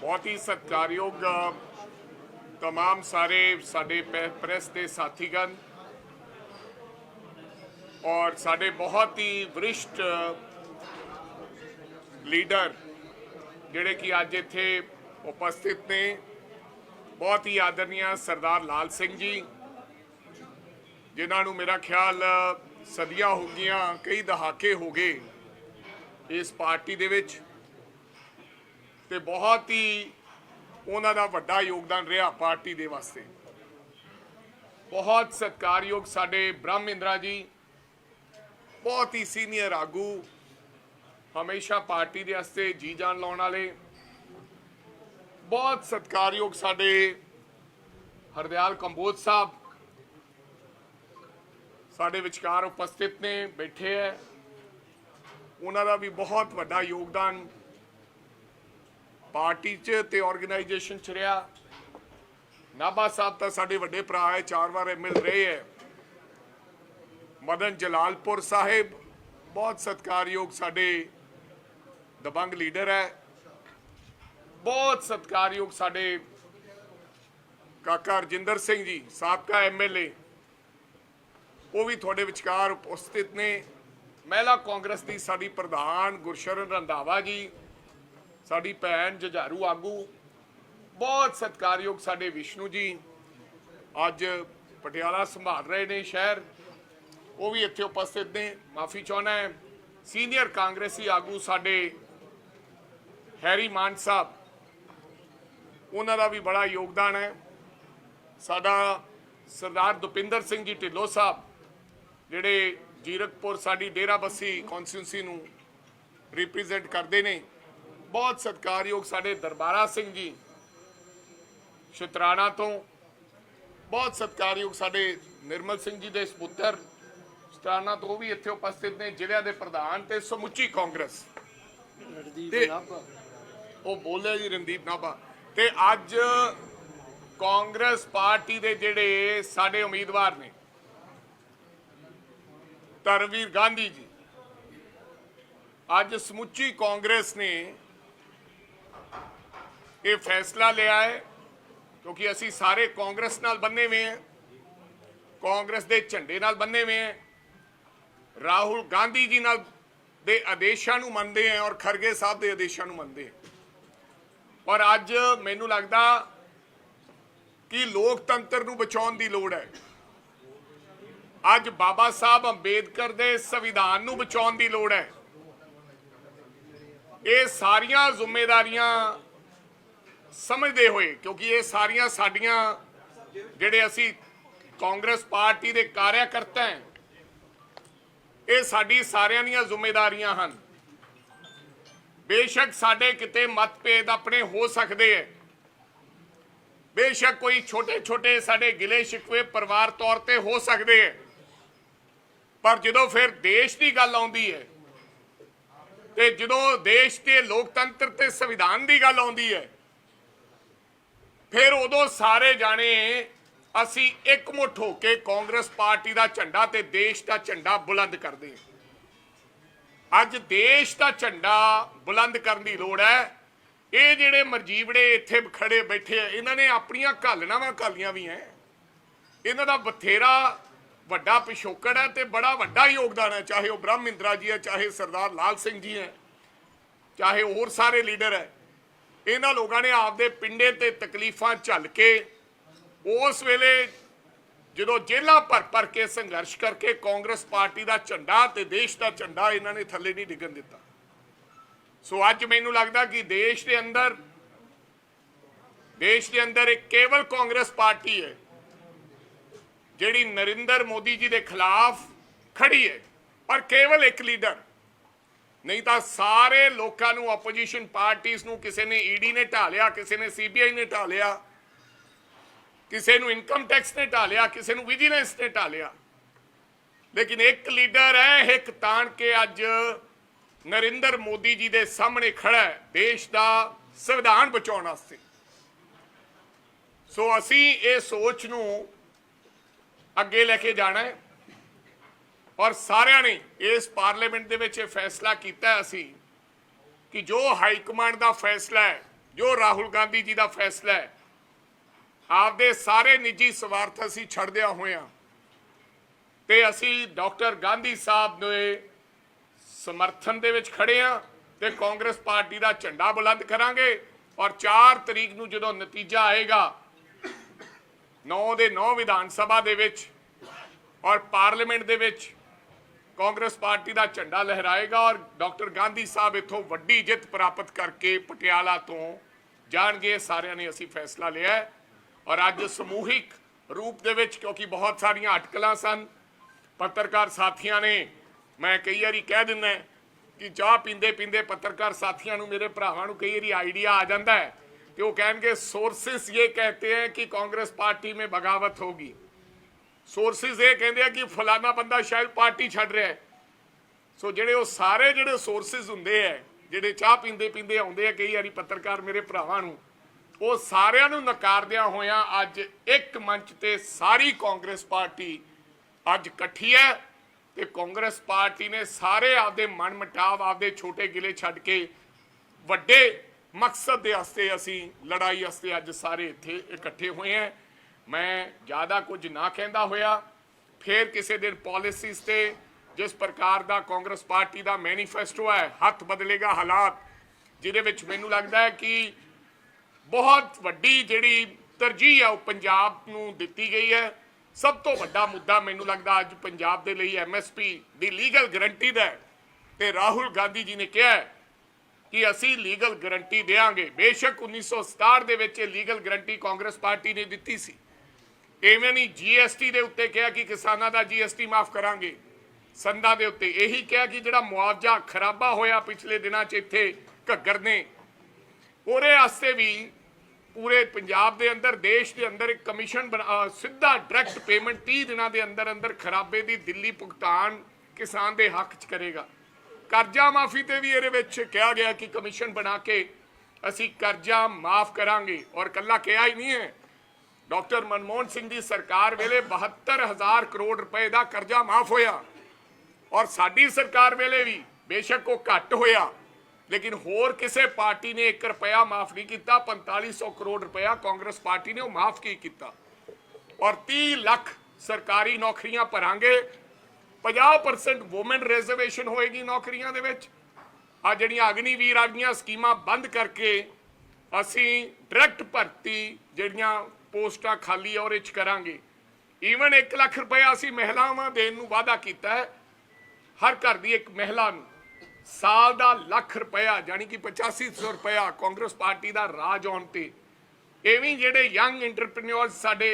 ਬਹੁਤ ਹੀ ਸਤਿਕਾਰਯੋਗ ਅ, ਤਮਾਮ ਸਾਰੇ ਸਾਡੇ ਪੈ- ਪ੍ਰੈਸ ਦੇ ਸਾਥੀਗਣ ਔਰ ਸਾਡੇ ਬਹੁਤ ਹੀ ਵਰਿਸ਼ਟ ਲੀਡਰ ਜਿਹੜੇ ਕਿ ਅੱਜ ਇੱਥੇ ਉਪਸਥਿਤ ਨੇ। ਬਹੁਤ ਹੀ ਆਦਰਨੀय ਸਰਦਾਰ ਲਾਲ ਸਿੰਘ ਜੀ ਜਿਨ੍ਹਾਂ ਨੂੰ ਮੇਰਾ ਖਿਆਲ ਸਦੀਆਂ ਹੋ ਗਈਆਂ, ਕਈ ਦਹਾਕੇ ਹੋ ਗਏ ਇਸ ਪਾਰਟੀ ਦੇ ਵਿੱਚ ਤੇ ਬਹੁਤ ਹੀ ਉਹਨਾਂ ਦਾ ਵੱਡਾ ਯੋਗਦਾਨ ਰਿਹਾ ਪਾਰਟੀ ਦੇ ਵਾਸਤੇ। ਬਹੁਤ ਸਤਿਕਾਰਯੋਗ ਸਾਡੇ ਬ੍ਰਹਮ ਇੰਦਰਾ ਜੀ, ਬਹੁਤ ਹੀ ਸੀਨੀਅਰ ਆਗੂ, ਹਮੇਸ਼ਾ ਪਾਰਟੀ ਦੇ ਵਾਸਤੇ ਜੀ ਜਾਨ ਲਾਉਣ ਵਾਲੇ, ਬਹੁਤ ਸਤਿਕਾਰਯੋਗ ਸਾਡੇ ਹਰਦਿਆਲ ਕੰਬੋਜ ਸਾਹਿਬ ਸਾਡੇ ਵਿਚਕਾਰ ਉਪਸਥਿਤ ਨੇ, ਬੈਠੇ ਹੈ। ਉਹਨਾਂ ਦਾ ਵੀ ਬਹੁਤ ਵੱਡਾ ਯੋਗਦਾਨ ਪਾਰਟੀ 'ਚ ਤੇ ਆਰਗੇਨਾਈਜੇਸ਼ਨ 'ਚ ਰਿਹਾ। ਨਾਭਾ ਸਾਹਿਬ ਤਾਂ ਸਾਡੇ ਵੱਡੇ ਭਰਾ ਹੈ, ਚਾਰ ਵਾਰ ਮਿਲ ਰਹੇ ਹੈ। ਮਦਨ ਜਲਾਲਪੁਰ ਸਾਹਿਬ, ਬਹੁਤ ਸਤਿਕਾਰਯੋਗ ਸਾਡੇ ਦਬੰਗ ਲੀਡਰ ਹੈ। ਬਹੁਤ ਸਤਿਕਾਰਯੋਗ ਸਾਡੇ ਕਾਕਾ ਰਜਿੰਦਰ ਸਿੰਘ ਜੀ, ਸਾਬਕਾ ਐਮਐਲਏ ਉਹ ਵੀ ਤੁਹਾਡੇ ਵਿਚਕਾਰ ਉਪਸਥਿਤ ਨੇ। ਮਹਿਲਾ ਕਾਂਗਰਸ ਦੀ ਸਾਡੀ ਪ੍ਰਧਾਨ ਗੁਰਸ਼ਰਨ ਰੰਧਾਵਾ ਜੀ, ਸਾਡੀ ਭੈਣ ਜਜ਼ਾਰੂ ਆਗੂ, ਬਹੁਤ ਸਤਿਕਾਰਯੋਗ ਸਾਡੇ ਵਿਸ਼ਨੂੰ ਜੀ। ਅੱਜ ਪਟਿਆਲਾ ਸੰਭਾਲ ਰਹੇ ਨੇ ਸ਼ਹਿਰ। ਉਹ ਵੀ ਇੱਥੇ ਉਪਸਥਿਤ ਨੇ। ਮਾਫੀ ਚਾਹੁੰਦਾ ਹੈ। ਸੀਨੀਅਰ ਕਾਂਗਰਸੀ ਆਗੂ ਸਾਡੇ ਹੈਰੀ ਮਾਨ ਸਾਹਿਬ, ਉਹਨਾਂ ਦਾ ਵੀ ਬੜਾ ਯੋਗਦਾਨ ਹੈ। ਸਾਡਾ ਸਰਦਾਰ ਦੁਪਿੰਦਰ ਸਿੰਘ ਜੀ ਢਿੱਲੋਂ ਸਾਹਿਬ ਜਿਹੜੇ ਜੀਰਕਪੁਰ ਸਾਡੀ ਡੇਰਾ ਬੱਸੀ ਕੌਂਸਟੀਟਿਊਂਸੀ ਨੂੰ ਰਿਪਰੈਜ਼ੈਂਟ ਕਰਦੇ ਨੇ ਬਹੁਤ ਸਤਿਕਾਰਯੋਗ ਸਾਡੇ ਦਰਬਾਰਾ ਸਿੰਘ ਜੀ ਸ਼ਤਰਾਣਾ ਤੋਂ ਬਹੁਤ ਸਤਿਕਾਰਯੋਗ ਸਾਡੇ ਨਿਰਮਲ ਸਿੰਘ ਜੀ ਦੇ ਸਪੁੱਤਰ ਸ਼ਤਰਾਣਾ ਤੋਂ ਵੀ ਇੱਥੇ ਉਪਸਥਿਤ ਨੇ ਜ਼ਿਲ੍ਹਿਆਂ ਦੇ ਪ੍ਰਧਾਨ ਤੇ ਸਮੁੱਚੀ ਕਾਂਗਰਸ। ਉਹ ਬੋਲਿਆ ਜੀ ਰਣਦੀਪ ਨਾਭਾ। ਤੇ ਅੱਜ ਕਾਂਗਰਸ ਪਾਰਟੀ ਦੇ ਜਿਹੜੇ ਸਾਡੇ ਉਮੀਦਵਾਰ ਨੇ ਧਰਮਵੀਰ ਗਾਂਧੀ ਜੀ। ਅੱਜ ਸਮੁੱਚੀ ਕਾਂਗਰਸ ਨੇ ਇਹ ਫੈਸਲਾ ਲਿਆ ਹੈ, ਕਿਉਂਕਿ ਅਸੀਂ ਸਾਰੇ ਕਾਂਗਰਸ ਨਾਲ ਬੰਨੇ ਹੋਏ ਹਾਂ, ਕਾਂਗਰਸ ਦੇ ਝੰਡੇ ਨਾਲ ਬੰਨੇ ਹੋਏ ਹਾਂ, ਰਾਹੁਲ ਗਾਂਧੀ ਜੀ ਨਾਲ ਦੇ ਆਦੇਸ਼ਾਂ ਨੂੰ ਮੰਨਦੇ ਹਾਂ ਔਰ ਖਰਗੇ ਸਾਹਿਬ ਦੇ ਆਦੇਸ਼ਾਂ ਨੂੰ ਮੰਨਦੇ ਹਾਂ। ਪਰ ਅੱਜ ਮੈਨੂੰ ਲੱਗਦਾ ਕਿ ਲੋਕਤੰਤਰ ਨੂੰ ਬਚਾਉਣ ਦੀ ਲੋੜ ਹੈ। ਅੱਜ ਬਾਬਾ ਸਾਹਿਬ ਅੰਬੇਦਕਰ ਦੇ ਸੰਵਿਧਾਨ ਨੂੰ ਬਚਾਉਣ ਦੀ ਲੋੜ ਹੈ। ਇਹ ਸਾਰੀਆਂ ਜ਼ਿੰਮੇਵਾਰੀਆਂ ਸਮਝਦੇ ਹੋਏ, ਕਿਉਂਕਿ ਇਹ ਸਾਰੀਆਂ ਸਾਡੀਆਂ ਜਿਹੜੇ ਅਸੀਂ ਕਾਂਗਰਸ ਪਾਰਟੀ ਦੇ ਕਾਰਿਆਕਰਤਾ ਹਾਂ, ਇਹ ਸਾਡੀ ਸਾਰਿਆਂ ਦੀਆਂ ਜ਼ਿੰਮੇਵਾਰੀਆਂ ਹਨ। ਬੇਸ਼ੱਕ ਸਾਡੇ ਕਿਤੇ ਮਤਭੇਦ ਆਪਣੇ ਹੋ ਸਕਦੇ ਹੈ। ਬੇਸ਼ੱਕ ਕੋਈ ਛੋਟੇ ਛੋਟੇ ਸਾਡੇ ਗਿਲੇ ਸ਼ਿਕਵੇ ਪਰਿਵਾਰ ਤੌਰ ਤੇ ਹੋ ਸਕਦੇ ਹੈ। ਪਰ ਜਦੋਂ ਫਿਰ ਦੇਸ਼ ਦੀ ਗੱਲ ਆਉਂਦੀ ਹੈ ਤੇ ਜਦੋਂ ਦੇਸ਼ ਦੇ ਲੋਕਤੰਤਰ ਤੇ ਸੰਵਿਧਾਨ ਦੀ ਗੱਲ ਆਉਂਦੀ ਹੈ, ਫਿਰ ਉਦੋਂ ਸਾਰੇ ਜਾਣੇ ਅਸੀਂ ਇਕਮੁੱਠ ਹੋ ਕੇ ਕਾਂਗਰਸ ਪਾਰਟੀ ਦਾ ਝੰਡਾ ਤੇ ਦੇਸ਼ ਦਾ ਝੰਡਾ ਬੁਲੰਦ ਕਰਦੇ ਹਾਂ। ਅੱਜ ਦੇਸ਼ ਦਾ ਝੰਡਾ ਬੁਲੰਦ ਕਰਨ ਦੀ ਲੋੜ ਹੈ। ਇਹ ਜਿਹੜੇ ਮਰਜੀਵੜੇ ਇੱਥੇ ਖੜੇ ਬੈਠੇ ਆ, ਇਹਨਾਂ ਨੇ ਆਪਣੀਆਂ ਘਾਲਣਾਵਾਂ ਘਾਲੀਆਂ ਵੀ ਐ ਇਹਨਾਂ ਦਾ ਬਥੇਰਾ ਵੱਡਾ ਪਿਛੋਕੜ ਹੈ ਤੇ ਬੜਾ ਵੱਡਾ ਯੋਗਦਾਨ ਹੈ, ਚਾਹੇ ਉਹ ਬ੍ਰਹਮ ਇੰਦਰਾ ਜੀ ਹੈ, ਚਾਹੇ ਸਰਦਾਰ ਲਾਲ ਸਿੰਘ ਜੀ ਹੈ, ਚਾਹੇ ਹੋਰ ਸਾਰੇ ਲੀਡਰ ਹੈ। ਇਹਨਾਂ ਲੋਕਾਂ ਨੇ ਆਪਦੇ ਪਿੰਡੇ ਤੇ ਤਕਲੀਫਾਂ ਝੱਲ ਕੇ ਉਸ ਵੇਲੇ ਜਦੋਂ ਜੇਲਾਂ ਭਰ ਭਰ ਕੇ ਸੰਘਰਸ਼ ਕਰਕੇ ਕਾਂਗਰਸ ਪਾਰਟੀ ਦਾ ਝੰਡਾ ਤੇ ਦੇਸ਼ ਦਾ ਝੰਡਾ ਇਹਨਾਂ ਨੇ ਥੱਲੇ ਨਹੀਂ ਡਿੱਗਣ ਦਿੱਤਾ। ਸੋ ਅੱਜ ਮੈਨੂੰ ਲੱਗਦਾ ਕਿ ਦੇਸ਼ ਦੇ ਅੰਦਰ, ਦੇਸ਼ ਦੇ ਅੰਦਰ ਇੱਕ ਕੇਵਲ ਕਾਂਗਰਸ ਪਾਰਟੀ ਹੈ। ਜਿਹੜੀ ਨਰਿੰਦਰ ਮੋਦੀ ਜੀ ਦੇ ਖਿਲਾਫ ਖੜੀ ਹੈ, ਪਰ ਕੇਵਲ ਇੱਕ ਲੀਡਰ। ਨਹੀਂ ਤਾਂ ਸਾਰੇ ਲੋਕਾਂ ਨੂੰ ਆਪੋਜੀਸ਼ਨ ਪਾਰਟੀਆਂ ਨੂੰ ਕਿਸੇ ਨੇ ਈਡੀ ਨੇ ਢਾਲਿਆ, ਕਿਸੇ ਨੇ ਸੀਬੀਆਈ ਨੇ ਢਾਲਿਆ, ਕਿਸੇ ਨੂੰ ਇਨਕਮ ਟੈਕਸ ਨੇ ਢਾਲਿਆ, ਕਿਸੇ ਨੂੰ ਵਿਜੀਲੈਂਸ ਨੇ ਢਾਲਿਆ। ਲੇਕਿਨ ਇੱਕ ਲੀਡਰ ਹੈ, ਇੱਕ ਤਾਣ ਕੇ ਅੱਜ ਨਰਿੰਦਰ ਮੋਦੀ ਜੀ ਦੇ ਸਾਹਮਣੇ ਖੜਾ ਹੈ, ਦੇਸ਼ ਦਾ ਸੰਵਿਧਾਨ ਬਚਾਉਣ ਵਾਸਤੇ। ਸੋ ਅਸੀਂ ਇਹ ਸੋਚ ਨੂੰ ਅੱਗੇ ਲੈ ਕੇ ਜਾਣਾ ਹੈ। ਔਰ ਸਾਰਿਆਂ ਨੇ ਇਸ ਪਾਰਲੀਮੈਂਟ ਦੇ ਵਿੱਚ ਇਹ ਫੈਸਲਾ ਕੀਤਾ ਅਸੀਂ ਕਿ ਜੋ ਹਾਈ ਕਮਾਂਡ ਦਾ ਫੈਸਲਾ ਹੈ, ਜੋ ਰਾਹੁਲ ਗਾਂਧੀ ਜੀ ਦਾ ਫੈਸਲਾ ਹੈ, ਆਪਦੇ ਸਾਰੇ ਨਿੱਜੀ ਸਵਾਰਥ ਅਸੀਂ ਛੱਡਦਿਆਂ ਹੋਇਆਂ ਤੇ ਅਸੀਂ ਡਾਕਟਰ ਗਾਂਧੀ ਸਾਹਿਬ ਦੇ ਸਮਰਥਨ ਦੇ ਵਿੱਚ ਖੜੇ ਆ ਤੇ ਕਾਂਗਰਸ ਪਾਰਟੀ ਦਾ ਝੰਡਾ ਬੁਲੰਦ ਕਰਾਂਗੇ ਔਰ 4 ਤਰੀਕ ਨੂੰ ਜਦੋਂ ਨਤੀਜਾ ਆਏਗਾ 9 ਦੇ 9 ਵਿਧਾਨ ਸਭਾ ਦੇ ਵਿੱਚ ਔਰ ਪਾਰਲੀਮੈਂਟ ਦੇ ਵਿੱਚ ਕਾਂਗਰਸ ਪਾਰਟੀ ਦਾ ਝੰਡਾ ਲਹਿਰਾਏਗਾ ਔਰ ਡਾਕਟਰ ਗਾਂਧੀ ਸਾਹਿਬ ਇੱਥੋਂ ਵੱਡੀ ਜਿੱਤ ਪ੍ਰਾਪਤ ਕਰਕੇ ਪਟਿਆਲਾ ਤੋਂ ਜਾਣਗੇ। ਸਾਰਿਆਂ ਨੇ ਅਸੀਂ ਫੈਸਲਾ ਲਿਆ ਔਰ ਅੱਜ ਸਮੂਹਿਕ ਰੂਪ ਦੇ ਵਿੱਚ ਕਿਉਂਕਿ ਬਹੁਤ ਸਾਰੀਆਂ ਅਟਕਲਾਂ ਸਨ, ਪੱਤਰਕਾਰ ਸਾਥੀਆਂ ਨੇ ਮੈਂ ਕਈ ਵਾਰੀ ਕਹਿ ਦਿੰਦਾ ਕਿ ਚਾਹ ਪੀਂਦੇ ਪੀਂਦੇ ਪੱਤਰਕਾਰ ਸਾਥੀਆਂ ਨੂੰ ਮੇਰੇ ਭਰਾਵਾਂ ਨੂੰ ਕਈ ਵਾਰੀ ਆਈਡੀਆ ਆ ਜਾਂਦਾ ਹੈ। ਕਿ ਉਹ ਕਹਿਣਗੇ ਸੋਰਸਸ ਇਹ ਕਹਤੇ हैं ਕਿ ਕਾਂਗਰਸ ਪਾਰਟੀ में बगावत होगी ਸੋਰਸਿਸ ਇਹ ਕਹਿੰਦੇ ਆ ਕਿ ਫਲਾਣਾ ਬੰਦਾ ਸ਼ਾਇਦ ਪਾਰਟੀ ਛੱਡ ਰਿਹਾ ਹੈ ਸੋ ਜਿਹੜੇ ਉਹ ਸਾਰੇ ਜਿਹੜੇ ਸੋਰਸਿਸ ਹੁੰਦੇ ਆ ਜਿਹੜੇ ਚਾਹ ਪੀਂਦੇ ਪੀਂਦੇ ਆਉਂਦੇ ਆ ਕਈ ਵਾਰੀ ਪੱਤਰਕਾਰ ਮੇਰੇ ਭਰਾਵਾਂ ਨੂੰ ਉਹ ਸਾਰਿਆਂ ਨੂੰ ਨਕਾਰਦਿਆਂ ਹੋਇਆਂ ਅੱਜ ਇੱਕ ਮੰਚ ਤੇ ਸਾਰੀ ਕਾਂਗਰਸ ਪਾਰਟੀ ਅੱਜ ਇਕੱਠੀ ਹੈ ਤੇ ਕਾਂਗਰਸ ਪਾਰਟੀ ਨੇ ਸਾਰੇ ਆਪਦੇ ਮਨ ਮਟਾਵ ਆਪਦੇ ਛੋਟੇ ਗਿਲੇ ਛੱਡ ਕੇ ਵੱਡੇ ਮਕਸਦ ਦੇ ਵਾਸਤੇ ਅਸੀਂ, ਲੜਾਈ ਵਾਸਤੇ ਅੱਜ ਸਾਰੇ ਇੱਥੇ ਇਕੱਠੇ ਹੋਏ ਹਾਂ। ਮੈਂ ਜ਼ਿਆਦਾ ਕੁਝ ਨਾ ਕਹਿੰਦਾ ਹੋਇਆ। ਫੇਰ ਕਿਸੇ ਦਿਨ ਪਾਲਿਸੀਜ਼ ਤੇ ਜਿਸ ਪ੍ਰਕਾਰ ਦਾ ਕਾਂਗਰਸ ਪਾਰਟੀ ਦਾ ਮੈਨੀਫੈਸਟੋ ਹੈ, ਹੱਥ ਬਦਲੇਗਾ ਹਾਲਾਤ, ਜਿਹਦੇ ਵਿੱਚ ਮੈਨੂੰ ਲੱਗਦਾ ਹੈ ਕਿ ਬਹੁਤ ਵੱਡੀ ਜਿਹੜੀ ਤਰਜੀਹ ਹੈ ਉਹ ਪੰਜਾਬ ਨੂੰ ਦਿੱਤੀ ਗਈ ਹੈ। ਸਭ ਤੋਂ ਵੱਡਾ ਮੁੱਦਾ ਮੈਨੂੰ ਲੱਗਦਾ ਅੱਜ ਪੰਜਾਬ ਦੇ ਲਈ ਐਮਐਸਪੀ ਦੀ ਲੀਗਲ ਗਰੰਟੀ ਦਾ ਹੈ। ਤੇ ਰਾਹੁਲ ਗਾਂਧੀ ਜੀ ਨੇ ਕਿਹਾ ਕਿ ਅਸੀਂ ਲੀਗਲ ਗਰੰਟੀ ਦੇਵਾਂਗੇ। ਬੇਸ਼ੱਕ 1967 ਦੇ ਵਿੱਚ ਇਹ ਲੀਗਲ ਗਰੰਟੀ ਕਾਂਗਰਸ ਪਾਰਟੀ ਨੇ ਦਿੱਤੀ ਸੀ। ਐਵੇਂ ਨਹੀਂ ਜੀਐਸਟੀ ਦੇ ਉੱਤੇ ਕਿਹਾ ਕਿ ਕਿਸਾਨਾਂ ਦਾ ਜੀਐਸਟੀ ਮਾਫ ਕਰਾਂਗੇ। ਸੰਦਾਂ ਦੇ ਉੱਤੇ ਇਹੀ ਕਿਹਾ ਕਿ ਜਿਹੜਾ ਮੁਆਵਜ਼ਾ ਖਰਾਬਾ ਹੋਇਆ ਪਿਛਲੇ ਦਿਨਾਂ 'ਚ ਇੱਥੇ ਘੱਗਰ ਨੇ, ਉਹਦੇ ਵਾਸਤੇ ਵੀ ਪੂਰੇ ਪੰਜਾਬ ਦੇ ਅੰਦਰ, ਦੇਸ਼ ਦੇ ਅੰਦਰ ਇੱਕ ਕਮਿਸ਼ਨ ਬਣਾ- ਸਿੱਧਾ ਡਾਇਰੈਕਟ ਪੇਮੈਂਟ 30 ਦਿਨਾਂ ਦੇ ਅੰਦਰ ਅੰਦਰ ਖਰਾਬੇ ਦੀ ਦਿੱਲੀ ਭੁਗਤਾਨ ਕਿਸਾਨ ਦੇ ਹੱਕ 'ਚ ਕਰੇਗਾ। ਕਰਜ਼ਾ ਮਾਫੀ ਤੇ ਵੀ ਇਹਦੇ ਵਿੱਚ ਕਿਹਾ ਗਿਆ ਕਿ ਕਮਿਸ਼ਨ ਬਣਾ ਕੇ ਅਸੀਂ ਕਰਜ਼ਾ ਮਾਫ ਕਰਾਂਗੇ। ਔਰ ਕੱਲਾ ਕਿਹਾ ਹੀ ਨਹੀਂ ਹੈ। ਡਾਕਟਰ ਮਨਮੋਹਨ ਸਿੰਘ ਦੀ ਸਰਕਾਰ ਵੇਲੇ 72000 ਕਰੋੜ ਰੁਪਏ ਦਾ ਕਰਜ਼ਾ ਮਾਫ ਹੋਇਆ। ਔਰ ਸਾਡੀ ਸਰਕਾਰ ਵੇਲੇ ਵੀ ਬੇਸ਼ੱਕ ਉਹ ਘੱਟ ਹੋਇਆ। ਲੇਕਿਨ ਹੋਰ ਕਿਸੇ ਪਾਰਟੀ ਨੇ 1 ਰੁਪਿਆ ਮਾਫ ਨਹੀਂ ਕੀਤਾ 4500 ਕਰੋੜ ਰੁਪਇਆ ਕਾਂਗਰਸ ਪਾਰਟੀ ਨੇ ਉਹ ਮਾਫ ਕੀ ਕੀਤਾ। ਔਰ 30 ਲੱਖ ਸਰਕਾਰੀ ਨੌਕਰੀਆਂ ਭਰਾਂਗੇ। 50% ਔਮਨ ਰਿਜ਼ਰਵੇਸ਼ਨ ਹੋਏਗੀ ਨੌਕਰੀਆਂ ਦੇ ਵਿੱਚ। ਆ ਜਿਹੜੀਆਂ ਅਗਨੀਵੀਰ ਆਗੀਆਂ ਸਕੀਮਾਂ ਬੰਦ ਕਰਕੇ ਅਸੀਂ ਡਾਇਰੈਕਟ ਭਰਤੀ ਜਿਹੜੀਆਂ ਪੋਸਟਾਂ ਖਾਲੀ ਆ ਉਹਦੇ ਚ ਕਰਾਂਗੇ। ਈਵਨ 1 ਲੱਖ ਰੁਪਇਆ ਅਸੀਂ ਮਹਿਲਾਵਾਂ ਦੇਣ ਨੂੰ ਵਾਅਦਾ ਕੀਤਾ ਹੈ। ਹਰ ਘਰ ਦੀ ਇੱਕ ਮਹਿਲਾ ਨੂੰ ਸਾਲ ਦਾ ਲੱਖ ਰੁਪਇਆ ਯਾਨੀ ਕਿ 8500 ਰੁਪਇਆ ਕਾਂਗਰਸ ਪਾਰਟੀ ਦਾ ਰਾਜ ਆਉਣ ਤੇ। ਐਵੇਂ ਜਿਹੜੇ ਯੰਗ ਐਂਟਰਪ੍ਰੀਨਿਓਰਸ ਸਾਡੇ